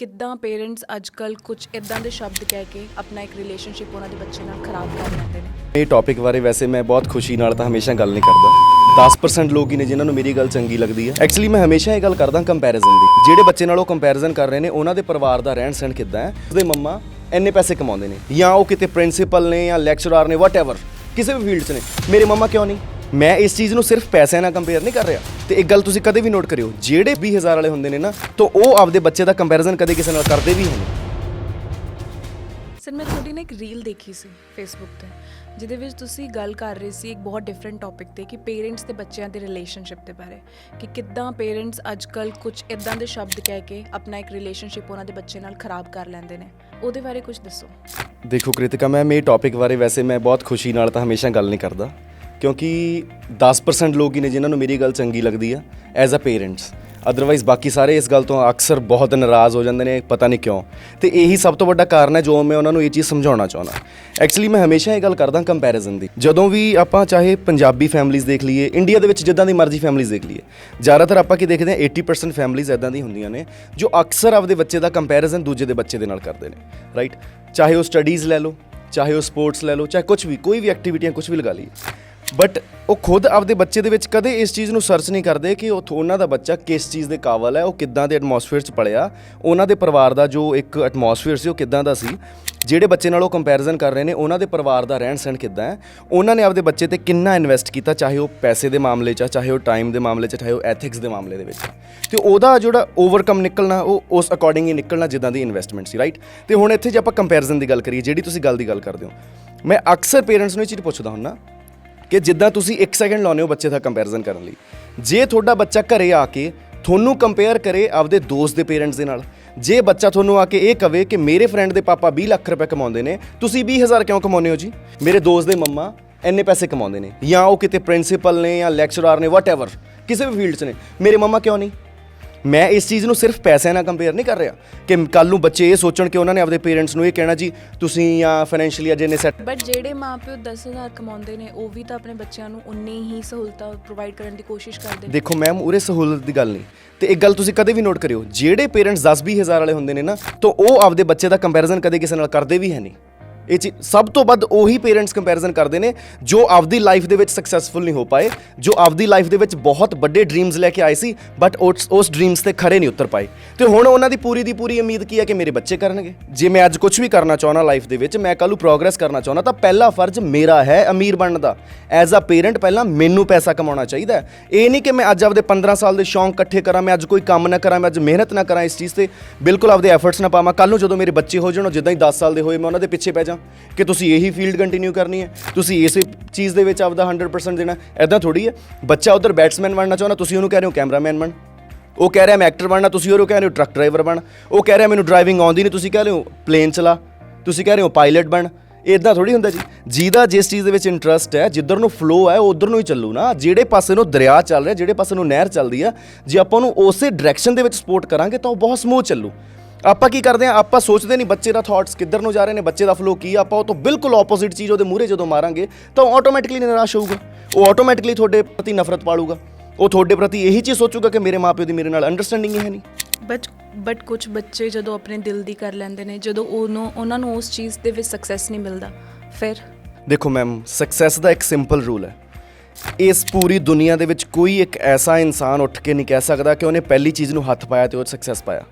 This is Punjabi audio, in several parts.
ਕਿੱਦਾਂ ਪੇਰੈਂਟਸ ਅੱਜਕੱਲ ਕੁਝ ਇਦਾਂ ਦੇ ਸ਼ਬਦ ਕਹਿ ਕੇ ਆਪਣਾ ਇੱਕ ਰਿਲੇਸ਼ਨਸ਼ਿਪ ਉਹਨਾਂ ਦੇ ਬੱਚੇ ਨਾਲ ਖਰਾਬ ਕਰ ਲੈਂਦੇ ਨੇ? ਇਹ ਟੌਪਿਕ ਬਾਰੇ ਵੈਸੇ ਮੈਂ ਬਹੁਤ ਖੁਸ਼ੀ ਨਾਲ ਤਾਂ ਹਮੇਸ਼ਾ ਗੱਲ ਨਹੀਂ ਕਰਦਾ। 10% ਲੋਕ ਹੀ ਨੇ ਜਿਨ੍ਹਾਂ ਨੂੰ ਮੇਰੀ ਗੱਲ ਚੰਗੀ ਲੱਗਦੀ ਹੈ। ਐਕਚੁਅਲੀ ਮੈਂ ਹਮੇਸ਼ਾ ਇਹ ਗੱਲ ਕਰਦਾ ਕੰਪੈਰੀਜ਼ਨ ਦੀ। ਜਿਹੜੇ ਬੱਚੇ ਨਾਲ ਉਹ ਕੰਪੈਰੀਜ਼ਨ ਕਰ ਰਹੇ ਨੇ, ਉਹਨਾਂ ਦੇ ਪਰਿਵਾਰ ਦਾ ਰਹਿਣ ਸਹਿਣ ਕਿੱਦਾਂ ਹੈ? ਉਹਦੇ ਮੰਮਾ ਇੰਨੇ ਪੈਸੇ ਕਮਾਉਂਦੇ ਨੇ। ਜਾਂ ਉਹ ਕਿਤੇ ਪ੍ਰਿੰਸੀਪਲ ਨੇ ਜਾਂ ਲੈਕਚਰਰ ਨੇ ਵਾਟਐਵਰ ਕਿਸੇ ਵੀ ਫੀਲਡ 'ਚ ਨੇ। ਮੇਰੇ ਮੰਮਾ ਕਿਉਂ ਨਹੀਂ? ਮੈਂ ਇਸ ਚੀਜ਼ ਨੂੰ ਸਿਰਫ ਪੈਸਿਆਂ ਨਾਲ ਕੰਪੇਅਰ ਨਹੀਂ ਕਰ ਰਿਹਾ। ਤੇ ਇੱਕ ਗੱਲ ਤੁਸੀਂ ਕਦੇ ਵੀ ਨੋਟ ਕਰਿਓ ਜਿਹੜੇ 20000 ਵਾਲੇ ਹੁੰਦੇ ਨੇ ਨਾ ਤਾਂ ਉਹ ਆਪਦੇ ਬੱਚੇ ਦਾ ਕੰਪੈਰੀਜ਼ਨ ਕਦੇ ਕਿਸੇ ਨਾਲ ਕਰਦੇ ਵੀ ਹਨ ਸਰ ਮੈਂ ਤੁਹਾਡੀ ਨਾ ਇੱਕ ਰੀਲ ਦੇਖੀ ਸੀ ਫੇਸਬੁੱਕ ਤੇ ਜਿਹਦੇ ਵਿੱਚ ਤੁਸੀਂ ਗੱਲ ਕਰ ਰਹੇ ਸੀ ਇੱਕ ਬਹੁਤ ਡਿਫਰੈਂਟ ਟੌਪਿਕ ਤੇ ਕਿ ਪੇਰੈਂਟਸ ਤੇ ਬੱਚਿਆਂ ਦੇ ਰਿਲੇਸ਼ਨਸ਼ਿਪ ਦੇ ਬਾਰੇ। ਕਿ ਕਿੱਦਾਂ ਪੇਰੈਂਟਸ ਅੱਜਕੱਲ ਕੁਝ ਇਦਾਂ ਦੇ ਸ਼ਬਦ ਕਹਿ ਕੇ ਆਪਣਾ ਇੱਕ ਰਿਲੇਸ਼ਨਸ਼ਿਪ ਉਹਨਾਂ ਦੇ ਬੱਚੇ ਨਾਲ ਖਰਾਬ ਕਰ ਲੈਂਦੇ ਨੇ। ਉਹਦੇ ਬਾਰੇ ਕੁਝ ਦੱਸੋ। ਦੇਖੋ ਕ੍ਰਿਤਿਕਾ ਮੈਮ ਇਹ ਟੌਪਿਕ ਬਾਰੇ ਵੈਸੇ ਮੈਂ ਬਹੁਤ ਖੁਸ਼ੀ ਨਾਲ ਤਾਂ ਹਮੇਸ਼ਾ ਗੱਲ ਨਹੀਂ ਕਰਦਾ। ਕਿਉਂਕਿ 10% ਲੋਕ ਹੀ ਨੇ ਜਿਨ੍ਹਾਂ ਨੂੰ ਮੇਰੀ ਗੱਲ ਚੰਗੀ ਲੱਗਦੀ ਆ ਐਜ਼ ਅ ਪੇਰੈਂਟਸ ਅਦਰਵਾਈਜ਼ ਬਾਕੀ ਸਾਰੇ ਇਸ ਗੱਲ ਤੋਂ ਅਕਸਰ ਬਹੁਤ ਨਾਰਾਜ਼ ਹੋ ਜਾਂਦੇ ਨੇ, ਪਤਾ ਨਹੀਂ ਕਿਉਂ। ਤੇ ਇਹੀ ਸਭ ਤੋਂ ਵੱਡਾ ਕਾਰਨ ਹੈ ਜੋ ਮੈਂ ਉਹਨਾਂ ਨੂੰ ਇਹ ਚੀਜ਼ ਸਮਝਾਉਣਾ ਚਾਹੁੰਦਾ। ਐਕਚੁਅਲੀ ਮੈਂ ਹਮੇਸ਼ਾ ਇਹ ਗੱਲ ਕਰਦਾ ਕੰਪੈਰੀਜ਼ਨ ਦੀ। ਜਦੋਂ ਵੀ ਆਪਾਂ ਚਾਹੇ ਪੰਜਾਬੀ ਫੈਮਿਲੀਜ਼ ਦੇਖ ਲਈਏ ਇੰਡੀਆ ਦੇ ਵਿੱਚ ਜਿੱਦਾਂ ਦੀ ਮਰਜ਼ੀ ਫੈਮਿਲੀਜ਼ ਦੇਖ ਲਈਏ। ਜ਼ਿਆਦਾਤਰ ਆਪਾਂ ਕੀ ਦੇਖਦੇ ਹਾਂ 80% ਫੈਮਿਲੀਜ਼ ਐਦਾਂ ਦੀ ਹੁੰਦੀਆਂ ਨੇ, ਜੋ ਅਕਸਰ ਆਪਦੇ ਬੱਚੇ ਦਾ ਕੰਪੈਰੀਜ਼ਨ ਦੂਜੇ ਦੇ ਬੱਚੇ ਦੇ ਨਾਲ ਕਰਦੇ ਨੇ ਰਾਈਟ ਚਾਹੇ ਉਹ ਸਟੱਡੀਜ਼ ਲੈ ਲਓ, ਚਾਹੇ ਉਹ ਸਪੋਰਟਸ ਲੈ ਲਓ, ਚਾਹੇ ਕੁਝ ਵੀ, ਕੋਈ ਵੀ ਐਕਟੀਵਿਟੀਆਂ ਕੁਝ ਵੀ ਲਗਾ ਲਈਏ। ਬਟ ਉਹ ਖੁਦ ਆਪਦੇ ਬੱਚੇ ਦੇ ਵਿੱਚ ਕਦੇ ਇਸ ਚੀਜ਼ ਨੂੰ ਸਰਚ ਨਹੀਂ ਕਰਦੇ ਕਿ ਉਹ ਉਹਨਾਂ ਦਾ ਬੱਚਾ ਕਿਸ ਚੀਜ਼ ਦੇ ਕਾਬਲ ਹੈ, ਉਹ ਕਿੱਦਾਂ ਦੇ ਐਟਮੋਸਫੇਅਰ 'ਚ ਪਲਿਆ। ਉਹਨਾਂ ਦੇ ਪਰਿਵਾਰ ਦਾ ਜੋ ਇੱਕ ਐਟਮੋਸਫੇਅਰ ਸੀ, ਉਹ ਕਿੱਦਾਂ ਦਾ ਸੀ। ਜਿਹੜੇ ਬੱਚੇ ਨਾਲ ਉਹ ਕੰਪੈਰੀਜ਼ਨ ਕਰ ਰਹੇ ਨੇ, ਉਹਨਾਂ ਦੇ ਪਰਿਵਾਰ ਦਾ ਰਹਿਣ ਸਹਿਣ ਕਿੱਦਾਂ ਹੈ। ਉਹਨਾਂ ਨੇ ਆਪਦੇ ਬੱਚੇ ਤੇ ਕਿੰਨਾ ਇਨਵੈਸਟ ਕੀਤਾ, ਚਾਹੇ ਉਹ ਪੈਸੇ ਦੇ ਮਾਮਲੇ 'ਚ ਚਾਹੇ ਉਹ ਟਾਈਮ ਦੇ ਮਾਮਲੇ 'ਚ ਚਾਹੇ ਉਹ ਐਥਿਕਸ ਦੇ ਮਾਮਲੇ ਦੇ ਵਿੱਚ ਤੇ ਉਹਦਾ ਜਿਹੜਾ ਓਵਰਕਮ ਨਿਕਲਣਾ, ਉਹ ਉਸ ਅਕੋਰਡਿੰਗ ਹੀ ਨਿਕਲਣਾ ਜਿੱਦਾਂ ਦੀ ਇਨਵੈਸਟਮੈਂਟ ਸੀ ਰਾਈਟ ਤੇ ਹੁਣ ਇੱਥੇ ਜੇ ਆਪਾਂ ਕੰਪੈਰੀਜ਼ਨ ਦੀ ਗੱਲ ਕਰੀਏ, ਜਿਹੜੀ ਤੁਸੀਂ ਗੱਲ ਦੀ ਗੱਲ ਕਰਦੇ ਹੋ। ਮੈਂ ਅਕਸਰ ਪੇਰੈਂਟਸ ਨੂੰ ਇਹ ਚੀਜ਼ ਪੁੱਛਦਾ ਹੁੰਨਾ ਕਿ ਜਿੱਦਾਂ ਤੁਸੀਂ 1 ਸੈਕਿੰਡ ਲਾਉਂਦੇ ਹੋ ਬੱਚੇ ਦਾ ਕੰਪੈਰੀਜ਼ਨ ਕਰਨ ਲਈ। ਜੇ ਤੁਹਾਡਾ ਬੱਚਾ ਘਰੇ ਆ ਕੇ ਤੁਹਾਨੂੰ ਕੰਪੇਅਰ ਕਰੇ ਆਪਦੇ ਦੋਸਤ ਦੇ ਪੇਰੈਂਟਸ ਦੇ ਨਾਲ, ਜੇ ਬੱਚਾ ਤੁਹਾਨੂੰ ਆ ਕੇ ਇਹ ਕਵੇ ਕਿ ਮੇਰੇ ਫਰੈਂਡ ਦੇ ਪਾਪਾ 20 ਲੱਖ ਰੁਪਏ ਕਮਾਉਂਦੇ ਨੇ, ਤੁਸੀਂ 20000 ਕਿਉਂ ਕਮਾਉਂਦੇ ਹੋ ਜੀ? ਮੇਰੇ ਦੋਸਤ ਦੇ ਮੰਮਾ ਇੰਨੇ ਪੈਸੇ ਕਮਾਉਂਦੇ ਨੇ, ਜਾਂ ਉਹ ਕਿਤੇ ਪ੍ਰਿੰਸੀਪਲ ਨੇ ਜਾਂ ਲੈਕਚਰਰ ਨੇ ਵਾਟਐਵਰ ਕਿਸੇ ਵੀ ਫੀਲਡ 'ਚ ਨੇ, ਮੇਰੇ ਮੰਮਾ ਕਿਉਂ ਨਹੀਂ? ਮੈਂ ਇਸ ਚੀਜ਼ ਨੂੰ ਸਿਰਫ ਪੈਸਿਆਂ ਨਾਲ ਕੰਪੇਅਰ ਨਹੀਂ ਕਰ ਰਿਹਾ ਕਿ ਕੱਲ ਨੂੰ ਬੱਚੇ ਇਹ ਸੋਚਣ ਕਿ ਉਹਨਾਂ ਨੇ ਆਪਦੇ ਪੇਰੈਂਟਸ ਨੂੰ ਇਹ ਕਹਿਣਾ ਜੀ ਤੁਸੀਂ ਜਾਂ ਫਾਈਨੈਂਸ਼ੀਅਲੀ ਅਜੇ ਨੇ ਸੈੱਟ ਬਟ ਜਿਹੜੇ ਮਾਪਿਓ 10000 ਕਮਾਉਂਦੇ ਨੇ ਉਹ ਵੀ ਤਾਂ ਆਪਣੇ ਬੱਚਿਆਂ ਨੂੰ ਉਨੀ ਹੀ ਸਹੂਲਤਾਂ ਪ੍ਰੋਵਾਈਡ ਕਰਨ ਦੀ ਕੋਸ਼ਿਸ਼ ਕਰਦੇ ਨੇ। ਦੇਖੋ ਮੈਮ ਉਰੇ ਸਹੂਲਤ ਦੀ ਗੱਲ ਨਹੀਂ। ਤੇ ਇੱਕ ਗੱਲ ਤੁਸੀਂ ਕਦੇ ਵੀ ਨੋਟ ਕਰਿਓ ਜਿਹੜੇ ਪੇਰੈਂਟਸ 10-20 ਹਜ਼ਾਰ ਵਾਲੇ ਹੁੰਦੇ ਨੇ ਨਾ ਤਾਂ ਉਹ ਆਪਦੇ ਬੱਚੇ ਦਾ ਕੰਪੈਰੀਜ਼ਨ ਕਦੇ ਕਿਸੇ ਨਾਲ ਕਰਦੇ ਵੀ ਹੈ ਨਹੀਂ। ਇਹ ਚੀਜ਼ ਸਭ ਤੋਂ ਵੱਧ ਉਹੀ ਪੇਰੈਂਟਸ ਕੰਪੈਰੀਜ਼ਨ ਕਰਦੇ ਨੇ ਜੋ ਆਪਦੀ ਲਾਈਫ ਦੇ ਵਿੱਚ ਸਕਸੈਸਫੁਲ ਨਹੀਂ ਹੋ ਪਾਏ, ਜੋ ਆਪਦੀ ਲਾਈਫ ਦੇ ਵਿੱਚ ਬਹੁਤ ਵੱਡੇ ਡ੍ਰੀਮਸ ਲੈ ਕੇ ਆਏ ਸੀ ਬਟ ਉਸ ਉਸ ਡ੍ਰੀਮਸ ਤੇ ਖੜੇ ਨਹੀਂ ਉਤਰ ਪਾਏ। ਤੇ ਹੁਣ ਉਹਨਾਂ ਦੀ ਪੂਰੀ ਦੀ ਪੂਰੀ ਉਮੀਦ ਕੀ ਹੈ ਕਿ ਮੇਰੇ ਬੱਚੇ ਕਰਨਗੇ? ਜੇ ਮੈਂ ਅੱਜ ਕੁਝ ਵੀ ਕਰਨਾ ਚਾਹੁੰਦਾ ਲਾਈਫ ਦੇ ਵਿੱਚ, ਮੈਂ ਕੱਲ੍ਹ ਨੂੰ ਪ੍ਰੋਗਰੈਸ ਕਰਨਾ ਚਾਹੁੰਦਾ, ਤਾਂ ਪਹਿਲਾ ਫਰਜ਼ ਮੇਰਾ ਹੈ ਅਮੀਰ ਬਣਨ ਦਾ। ਐਜ਼ ਅ ਪੇਰੈਂਟ ਪਹਿਲਾਂ ਮੈਨੂੰ ਪੈਸਾ ਕਮਾਉਣਾ ਚਾਹੀਦਾ ਇਹ ਨਹੀਂ ਕਿ ਮੈਂ ਅੱਜ ਆਪਦੇ 15 ਸਾਲ ਦੇ ਸ਼ੌਂਕ ਇਕੱਠੇ ਕਰਾਂ, ਮੈਂ ਅੱਜ ਕੋਈ ਕੰਮ ਨਾ ਕਰਾਂ, ਮੈਂ ਅੱਜ ਮਿਹਨਤ ਨਾ ਕਰਾਂ ਇਸ ਚੀਜ਼ ਤੇ ਬਿਲਕੁਲ ਆਪਦੇ ਐਫਰਟਸ ਨਾ ਪਾਵਾਂ। ਕੱਲ ਨੂੰ ਜਦੋਂ ਮੇਰੇ ਬੱਚੇ ਹੋ ਜਾਣ, ਉਹ ਜਿੱਦਾਂ ਹੀ 10 ਸਾਲ ਦੇ ਹੋਏ, ਮੈਂ ਉਹਨਾਂ ਦੇ ਪਿੱਛੇ ਪੈ ਜਾ ਕਿ ਤੁਸੀਂ ਇਹੀ ਫੀਲਡ ਕੰਟੀਨਿਊ ਕਰਨੀ ਹੈ, ਤੁਸੀਂ ਇਸੇ ਚੀਜ਼ ਦੇ ਵਿੱਚ ਆਪਦਾ 100% ਦੇਣਾ ਐਦਾਂ ਥੋੜੀ ਹੈ। ਬੱਚਾ ਉਧਰ ਬੈਟਸਮੈਨ ਬਣਨਾ ਚਾਹੁੰਦਾ, ਤੁਸੀਂ ਉਹਨੂੰ ਕਹਿ ਰਹੇ ਹੋ ਕੈਮਰਾਮੈਨ ਬਣ। ਉਹ ਕਹਿ ਰਿਹਾ ਮੈਂ ਐਕਟਰ ਬਣਨਾ, ਤੁਸੀਂ ਉਹਨੂੰ ਕਹਿ ਰਹੇ ਹੋ ਟਰੱਕ ਡਰਾਈਵਰ ਬਣ। ਉਹ ਕਹਿ ਰਿਹਾ ਮੈਨੂੰ ਡਰਾਈਵਿੰਗ ਆਉਂਦੀ ਨਹੀਂ, ਤੁਸੀਂ ਕਹਿ ਰਹੇ ਹੋ ਪਲੇਨ ਚਲਾ। ਤੁਸੀਂ ਕਹਿ ਰਹੇ ਹੋ ਪਾਇਲਟ ਬਣ। ਇਦਾਂ ਥੋੜੀ ਹੁੰਦਾ ਜੀ। ਜਿਹਦਾ ਜਿਸ ਚੀਜ਼ ਦੇ ਵਿੱਚ ਇੰਟਰਸਟ ਹੈ, ਜਿੱਧਰ ਨੂੰ ਫਲੋ ਹੈ, ਉਧਰ ਨੂੰ ਹੀ ਚੱਲੂ ਨਾ। ਜਿਹੜੇ ਪਾਸੇ ਨੂੰ ਦਰਿਆ ਚੱਲ ਰਿਹਾ, ਜਿਹੜੇ ਪਾਸੇ ਨੂੰ ਨਹਿਰ ਚੱਲਦੀ ਆ, ਜੇ ਆਪਾਂ ਉਹਨੂੰ ਉਸੇ ਡਾਇਰੈਕਸ਼ਨ ਦੇ ਵਿੱਚ ਸਪੋਰਟ ਕਰਾਂਗੇ, ਤਾਂ ਉਹ ਬਹੁਤ ਸਮੂਥ ਚੱਲੂ। ਆਪਾਂ ਕੀ ਕਰਦੇ ਆ ਆਪਾਂ ਸੋਚਦੇ ਨਹੀਂ ਬੱਚੇ ਦਾ ਥਾਟਸ ਕਿੱਧਰ ਨੂੰ ਜਾ ਰਹੇ ਨੇ ਬੱਚੇ ਦਾ ਫਲੋ ਕੀ ਆਪਾਂ ਉਹ ਤੋਂ ਬਿਲਕੁਲ ਆਪੋਜ਼ਿਟ ਚੀਜ਼ ਉਹਦੇ ਮੂਹਰੇ ਜਦੋਂ ਮਾਰਾਂਗੇ ਤਾਂ ਉਹ ਆਟੋਮੈਟਿਕਲੀ ਨਿਰਾਸ਼ ਹੋਊਗਾ। ਉਹ ਆਟੋਮੈਟਿਕਲੀ ਤੁਹਾਡੇ ਪ੍ਰਤੀ ਨਫ਼ਰਤ ਪਾਲੂਗਾ। ਉਹ ਤੁਹਾਡੇ ਪ੍ਰਤੀ ਇਹੀ ਚੀਜ਼ ਸੋਚੂਗਾ ਕਿ ਮੇਰੇ ਮਾਪਿਓ ਦੀ ਮੇਰੇ ਨਾਲ ਅੰਡਰਸਟੈਂਡਿੰਗ ਹੀ ਹੈ ਨਹੀਂ। ਬਟ ਬਟ ਕੁਝ ਬੱਚੇ ਜਦੋਂ ਆਪਣੇ ਦਿਲ ਦੀ ਕਰ ਲੈਂਦੇ ਨੇ ਜਦੋਂ ਉਹਨੂੰ ਉਹਨਾਂ ਨੂੰ ਉਸ ਚੀਜ਼ ਦੇ ਵਿੱਚ ਸਕਸੈਸ ਨਹੀਂ ਮਿਲਦਾ ਫਿਰ? ਦੇਖੋ ਮੈਮ ਸਕਸੈਸ ਦਾ ਇੱਕ ਸਿੰਪਲ ਰੂਲ ਹੈ। ਇਸ ਪੂਰੀ ਦੁਨੀਆ ਦੇ ਵਿੱਚ ਕੋਈ ਇੱਕ ਐਸਾ ਇਨਸਾਨ ਉੱਠ ਕੇ ਨਹੀਂ ਕਹਿ ਸਕਦਾ ਕਿ ਉਹਨੇ ਪਹਿਲੀ ਚੀਜ਼ ਨੂੰ ਹੱਥ ਪਾਇਆ ਤੇ ਉਹ ਸਕਸੈਸ ਪਾਇਆ।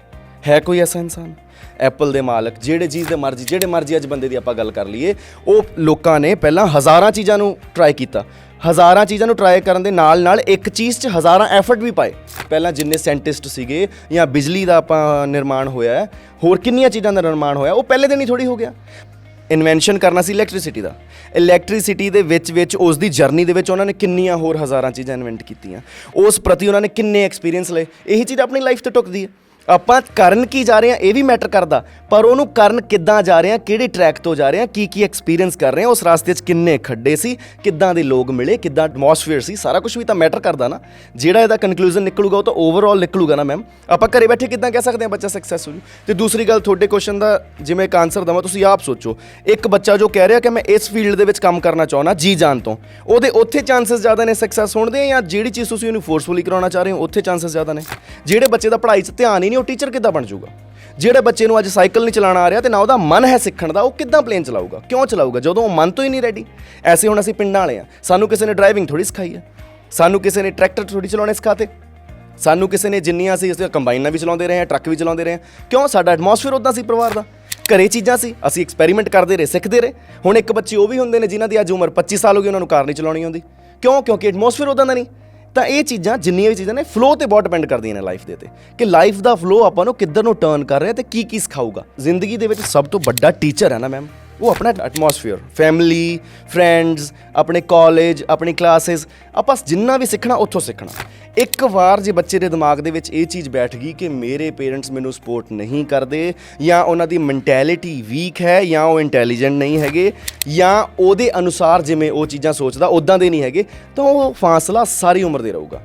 ਹੈ ਕੋਈ ਐਸਾ ਇਨਸਾਨ? ਐਪਲ ਦੇ ਮਾਲਕ ਜਿਹੜੇ ਚੀਜ਼ ਦੇ ਮਰਜ਼ੀ ਜਿਹੜੇ ਮਰਜ਼ੀ ਅੱਜ ਬੰਦੇ ਦੀ ਆਪਾਂ ਗੱਲ ਕਰ ਲਈਏ ਉਹ ਲੋਕਾਂ ਨੇ ਪਹਿਲਾਂ ਹਜ਼ਾਰਾਂ ਚੀਜ਼ਾਂ ਨੂੰ ਟਰਾਈ ਕੀਤਾ। ਹਜ਼ਾਰਾਂ ਚੀਜ਼ਾਂ ਨੂੰ ਟਰਾਈ ਕਰਨ ਦੇ ਨਾਲ ਨਾਲ ਇੱਕ ਚੀਜ਼ 'ਚ ਹਜ਼ਾਰਾਂ ਐਫਰਟ ਵੀ ਪਾਏ। ਪਹਿਲਾਂ ਜਿੰਨੇ ਸਾਇੰਟਿਸਟ ਸੀਗੇ ਜਾਂ ਬਿਜਲੀ ਦਾ ਆਪਾਂ ਨਿਰਮਾਣ ਹੋਇਆ ਹੈ, ਹੋਰ ਕਿੰਨੀਆਂ ਚੀਜ਼ਾਂ ਦਾ ਨਿਰਮਾਣ ਹੋਇਆ ਉਹ ਪਹਿਲੇ ਦਿਨ ਹੀ ਥੋੜੀ ਹੋ ਗਿਆ। ਇਨਵੈਂਸ਼ਨ ਕਰਨਾ ਸੀ ਇਲੈਕਟ੍ਰਿਸਿਟੀ ਦਾ। ਇਲੈਕਟ੍ਰਿਸਿਟੀ ਦੇ ਵਿੱਚ ਵਿੱਚ ਉਸ ਦੀ ਜਰਨੀ ਦੇ ਵਿੱਚ ਉਹਨਾਂ ਨੇ ਕਿੰਨੀਆਂ ਹੋਰ ਹਜ਼ਾਰਾਂ ਚੀਜ਼ਾਂ ਇਨਵੈਂਟ ਕੀਤੀਆਂ। ਉਸ ਪ੍ਰਤੀ ਉਹਨਾਂ ਨੇ ਕਿੰਨੇ ਐਕਸਪੀਰੀਅੰਸ ਲਏ। ਇਹੀ ਚੀਜ਼ ਆਪਣੀ ਲਾਈਫ ਤੇ ਟੁੱਕਦੀ ਹੈ। ਆਪਾਂ ਕਰਨ ਕੀ ਜਾ ਰਹੇ ਹਾਂ, ਇਹ ਵੀ ਮੈਟਰ ਕਰਦਾ। ਪਰ ਉਹਨੂੰ ਕਰਨ ਕਿੱਦਾਂ ਜਾ ਰਹੇ ਹਾਂ, ਕਿਹੜੇ ਟਰੈਕ ਤੋਂ ਜਾ ਰਹੇ ਹਾਂ, ਕੀ ਕੀ ਐਕਸਪੀਰੀਅੰਸ ਕਰ ਰਹੇ ਹਾਂ, ਉਸ ਰਸਤੇ 'ਚ ਕਿੰਨੇ ਖੱਡੇ ਸੀ, ਕਿੱਦਾਂ ਦੇ ਲੋਕ ਮਿਲੇ, ਕਿੱਦਾਂ ਐਟਮੋਸਫੇਅਰ ਸੀ, ਸਾਰਾ ਕੁਝ ਵੀ ਤਾਂ ਮੈਟਰ ਕਰਦਾ ਨਾ। ਜਿਹੜਾ ਇਹਦਾ ਕਨਕਲੂਜਨ ਨਿਕਲੂਗਾ, ਉਹ ਤਾਂ ਓਵਰਆਲ ਨਿਕਲੂਗਾ ਨਾ ਮੈਮ ਆਪਾਂ ਘਰੇ ਬੈਠੇ ਕਿੱਦਾਂ ਕਹਿ ਸਕਦੇ ਹਾਂ ਬੱਚਾ ਸਕਸੈਸ ਹੋ ਜੂ ਤੇ ਦੂਸਰੀ ਗੱਲ, ਤੁਹਾਡੇ ਕੁਐਸਚਨ ਦਾ ਜਿਵੇਂ ਇੱਕ ਆਨਸਰ ਦਵਾਂ, ਤੁਸੀਂ ਆਪ ਸੋਚੋ। ਇੱਕ ਬੱਚਾ ਜੋ ਕਹਿ ਰਿਹਾ ਕਿ ਮੈਂ ਇਸ ਫੀਲਡ ਦੇ ਵਿੱਚ ਕੰਮ ਕਰਨਾ ਚਾਹੁੰਦਾ, ਜੀ ਜਾਨ ਤੋਂ, ਉਹਦੇ ਉੱਥੇ ਚਾਂਸਸ ਜ਼ਿਆਦਾ ਨੇ ਸਕਸੈਸ ਹੋਣ ਦੇ ਜਾਂ ਜਿਹੜੀ ਚੀਜ਼ ਤੁਸੀਂ ਉਹਨੂੰ ਫੋਰਸਫੁਲੀ ਕਰਾਉਣਾ ਚਾਹ ਰਹੇ ਹੋ, ਉੱਥੇ ਚਾਂਸਸ ਜ਼ਿਆਦਾ ਨੇ? ਜਿਹੜੇ ਬੱਚੇ ਦਾ ਪੜ੍ਹਾਈ 'ਚ ਧਿਆਨ ਹੀ ਨਹੀਂ ਉਹ ਟੀਚਰ ਕਿੱਦਾਂ ਬਣ ਜਾਊਗਾ? ਜਿਹੜੇ ਬੱਚੇ ਨੂੰ ਅੱਜ ਸਾਈਕਲ ਨਹੀਂ ਚਲਾਉਣਾ ਆ ਰਿਹਾ ਤੇ ਨਾ ਉਹਦਾ ਮਨ ਹੈ ਸਿੱਖਣ ਦਾ, ਉਹ ਕਿੱਦਾਂ ਪਲੇਨ ਚਲਾਊਗਾ? ਕਿਉਂ ਚਲਾਊਗਾ? ਜਦੋਂ ਉਹ ਮਨ ਤੋਂ ਹੀ ਨਹੀਂ ਰੈਡੀ ਐਸੇ ਹੁਣ ਅਸੀਂ ਪਿੰਡਾਂ ਵਾਲੇ ਆ। ਸਾਨੂੰ ਕਿਸੇ ਨੇ ਡਰਾਈਵਿੰਗ ਥੋੜੀ ਸਿਖਾਈ ਹੈ। ਸਾਨੂੰ ਕਿਸੇ ਨੇ ਟਰੈਕਟਰ ਥੋੜੀ ਚਲਾਉਣੇ ਸਿਖਾਤੇ। ਸਾਨੂੰ ਕਿਸੇ ਨੇ ਜਿੰਨੀਆਂ ਅਸੀਂ ਇਸ ਕੰਬਾਈਨਾਂ ਵੀ ਚਲਾਉਂਦੇ ਰਹੇ ਹਾਂ ਟਰੱਕ ਵੀ ਚਲਾਉਂਦੇ ਰਹੇ ਹਾਂ। ਕਿਉਂ? ਸਾਡਾ ਐਟਮੋਸਫੇਅਰ ਉਦਾਂ ਸੀ ਪਰਿਵਾਰ ਦਾ। ਘਰੇ ਚੀਜ਼ਾਂ ਸੀ, ਅਸੀਂ ਐਕਸਪੈਰੀਮੈਂਟ ਕਰਦੇ ਰਹੇ, ਸਿੱਖਦੇ ਰਹੇ। ਹੁਣ ਇੱਕ ਬੱਚੇ ਉਹ ਵੀ ਹੁੰਦੇ ਨੇ ਜਿਨ੍ਹਾਂ ਦੀ ਅੱਜ ਉਮਰ 25 ਸਾਲ ਹੋ ਗਈ, ਉਹਨਾਂ ਨੂੰ ਕਾਰ ਨਹੀਂ ਚਲਾਉਣੀ ਆਉਂਦੀ। ਕਿਉਂ? ਕਿਉਂਕਿ ਐਟਮੋਸਫੇਅਰ ਉਦਾਂ ਦਾ ਨਹੀਂ। ਤਾਂ ਇਹ ਚੀਜ਼ਾਂ, ਜਿੰਨੀਆਂ ਵੀ ਚੀਜ਼ਾਂ ਨੇ ਫਲੋ ਤੇ ਬਹੁਤ ਡਿਪੈਂਡ ਕਰਦੀਆਂ ਨੇ ਲਾਈਫ ਦੇ ਤੇ। ਕਿ ਲਾਈਫ ਦਾ ਫਲੋ ਆਪਾਂ ਨੂੰ ਕਿੱਧਰ ਨੂੰ ਟਰਨ ਕਰ ਰਿਹਾ ਤੇ ਕੀ ਕੀ ਸਿਖਾਊਗਾ। ਜ਼ਿੰਦਗੀ ਦੇ ਵਿੱਚ ਸਭ ਤੋਂ ਵੱਡਾ ਟੀਚਰ ਹੈ ਨਾ ਮੈਮ ਉਹ ਆਪਣਾ ਐਟਮੋਸਫੇਅਰ ਫੈਮਿਲੀ ਫਰੈਂਡਸ ਆਪਣੇ ਕਾਲਜ ਆਪਣੀ ਕਲਾਸਿਸ ਆਪਾਂ ਜਿੰਨਾ ਵੀ ਸਿੱਖਣਾ, ਉੱਥੋਂ ਸਿੱਖਣਾ। ਇੱਕ ਵਾਰ ਜੇ ਬੱਚੇ ਦੇ ਦਿਮਾਗ ਦੇ ਵਿੱਚ ਇਹ ਚੀਜ਼ ਬੈਠ ਗਈ ਕਿ ਮੇਰੇ ਪੇਰੈਂਟਸ ਮੈਨੂੰ ਸਪੋਰਟ ਨਹੀਂ ਕਰਦੇ, ਜਾਂ ਉਹਨਾਂ ਦੀ ਮੈਂਟੈਲਿਟੀ ਵੀਕ ਹੈ, ਜਾਂ ਉਹ ਇੰਟੈਲੀਜੈਂਟ ਨਹੀਂ ਹੈਗੇ, ਜਾਂ ਉਹਦੇ ਅਨੁਸਾਰ ਜਿਵੇਂ ਉਹ ਚੀਜ਼ਾਂ ਸੋਚਦਾ ਉਦਾਂ ਦੇ ਨਹੀਂ ਹੈਗੇ, ਤਾਂ ਉਹ ਫਾਸਲਾ ਸਾਰੀ ਉਮਰ ਦੇ ਰਹੂਗਾ।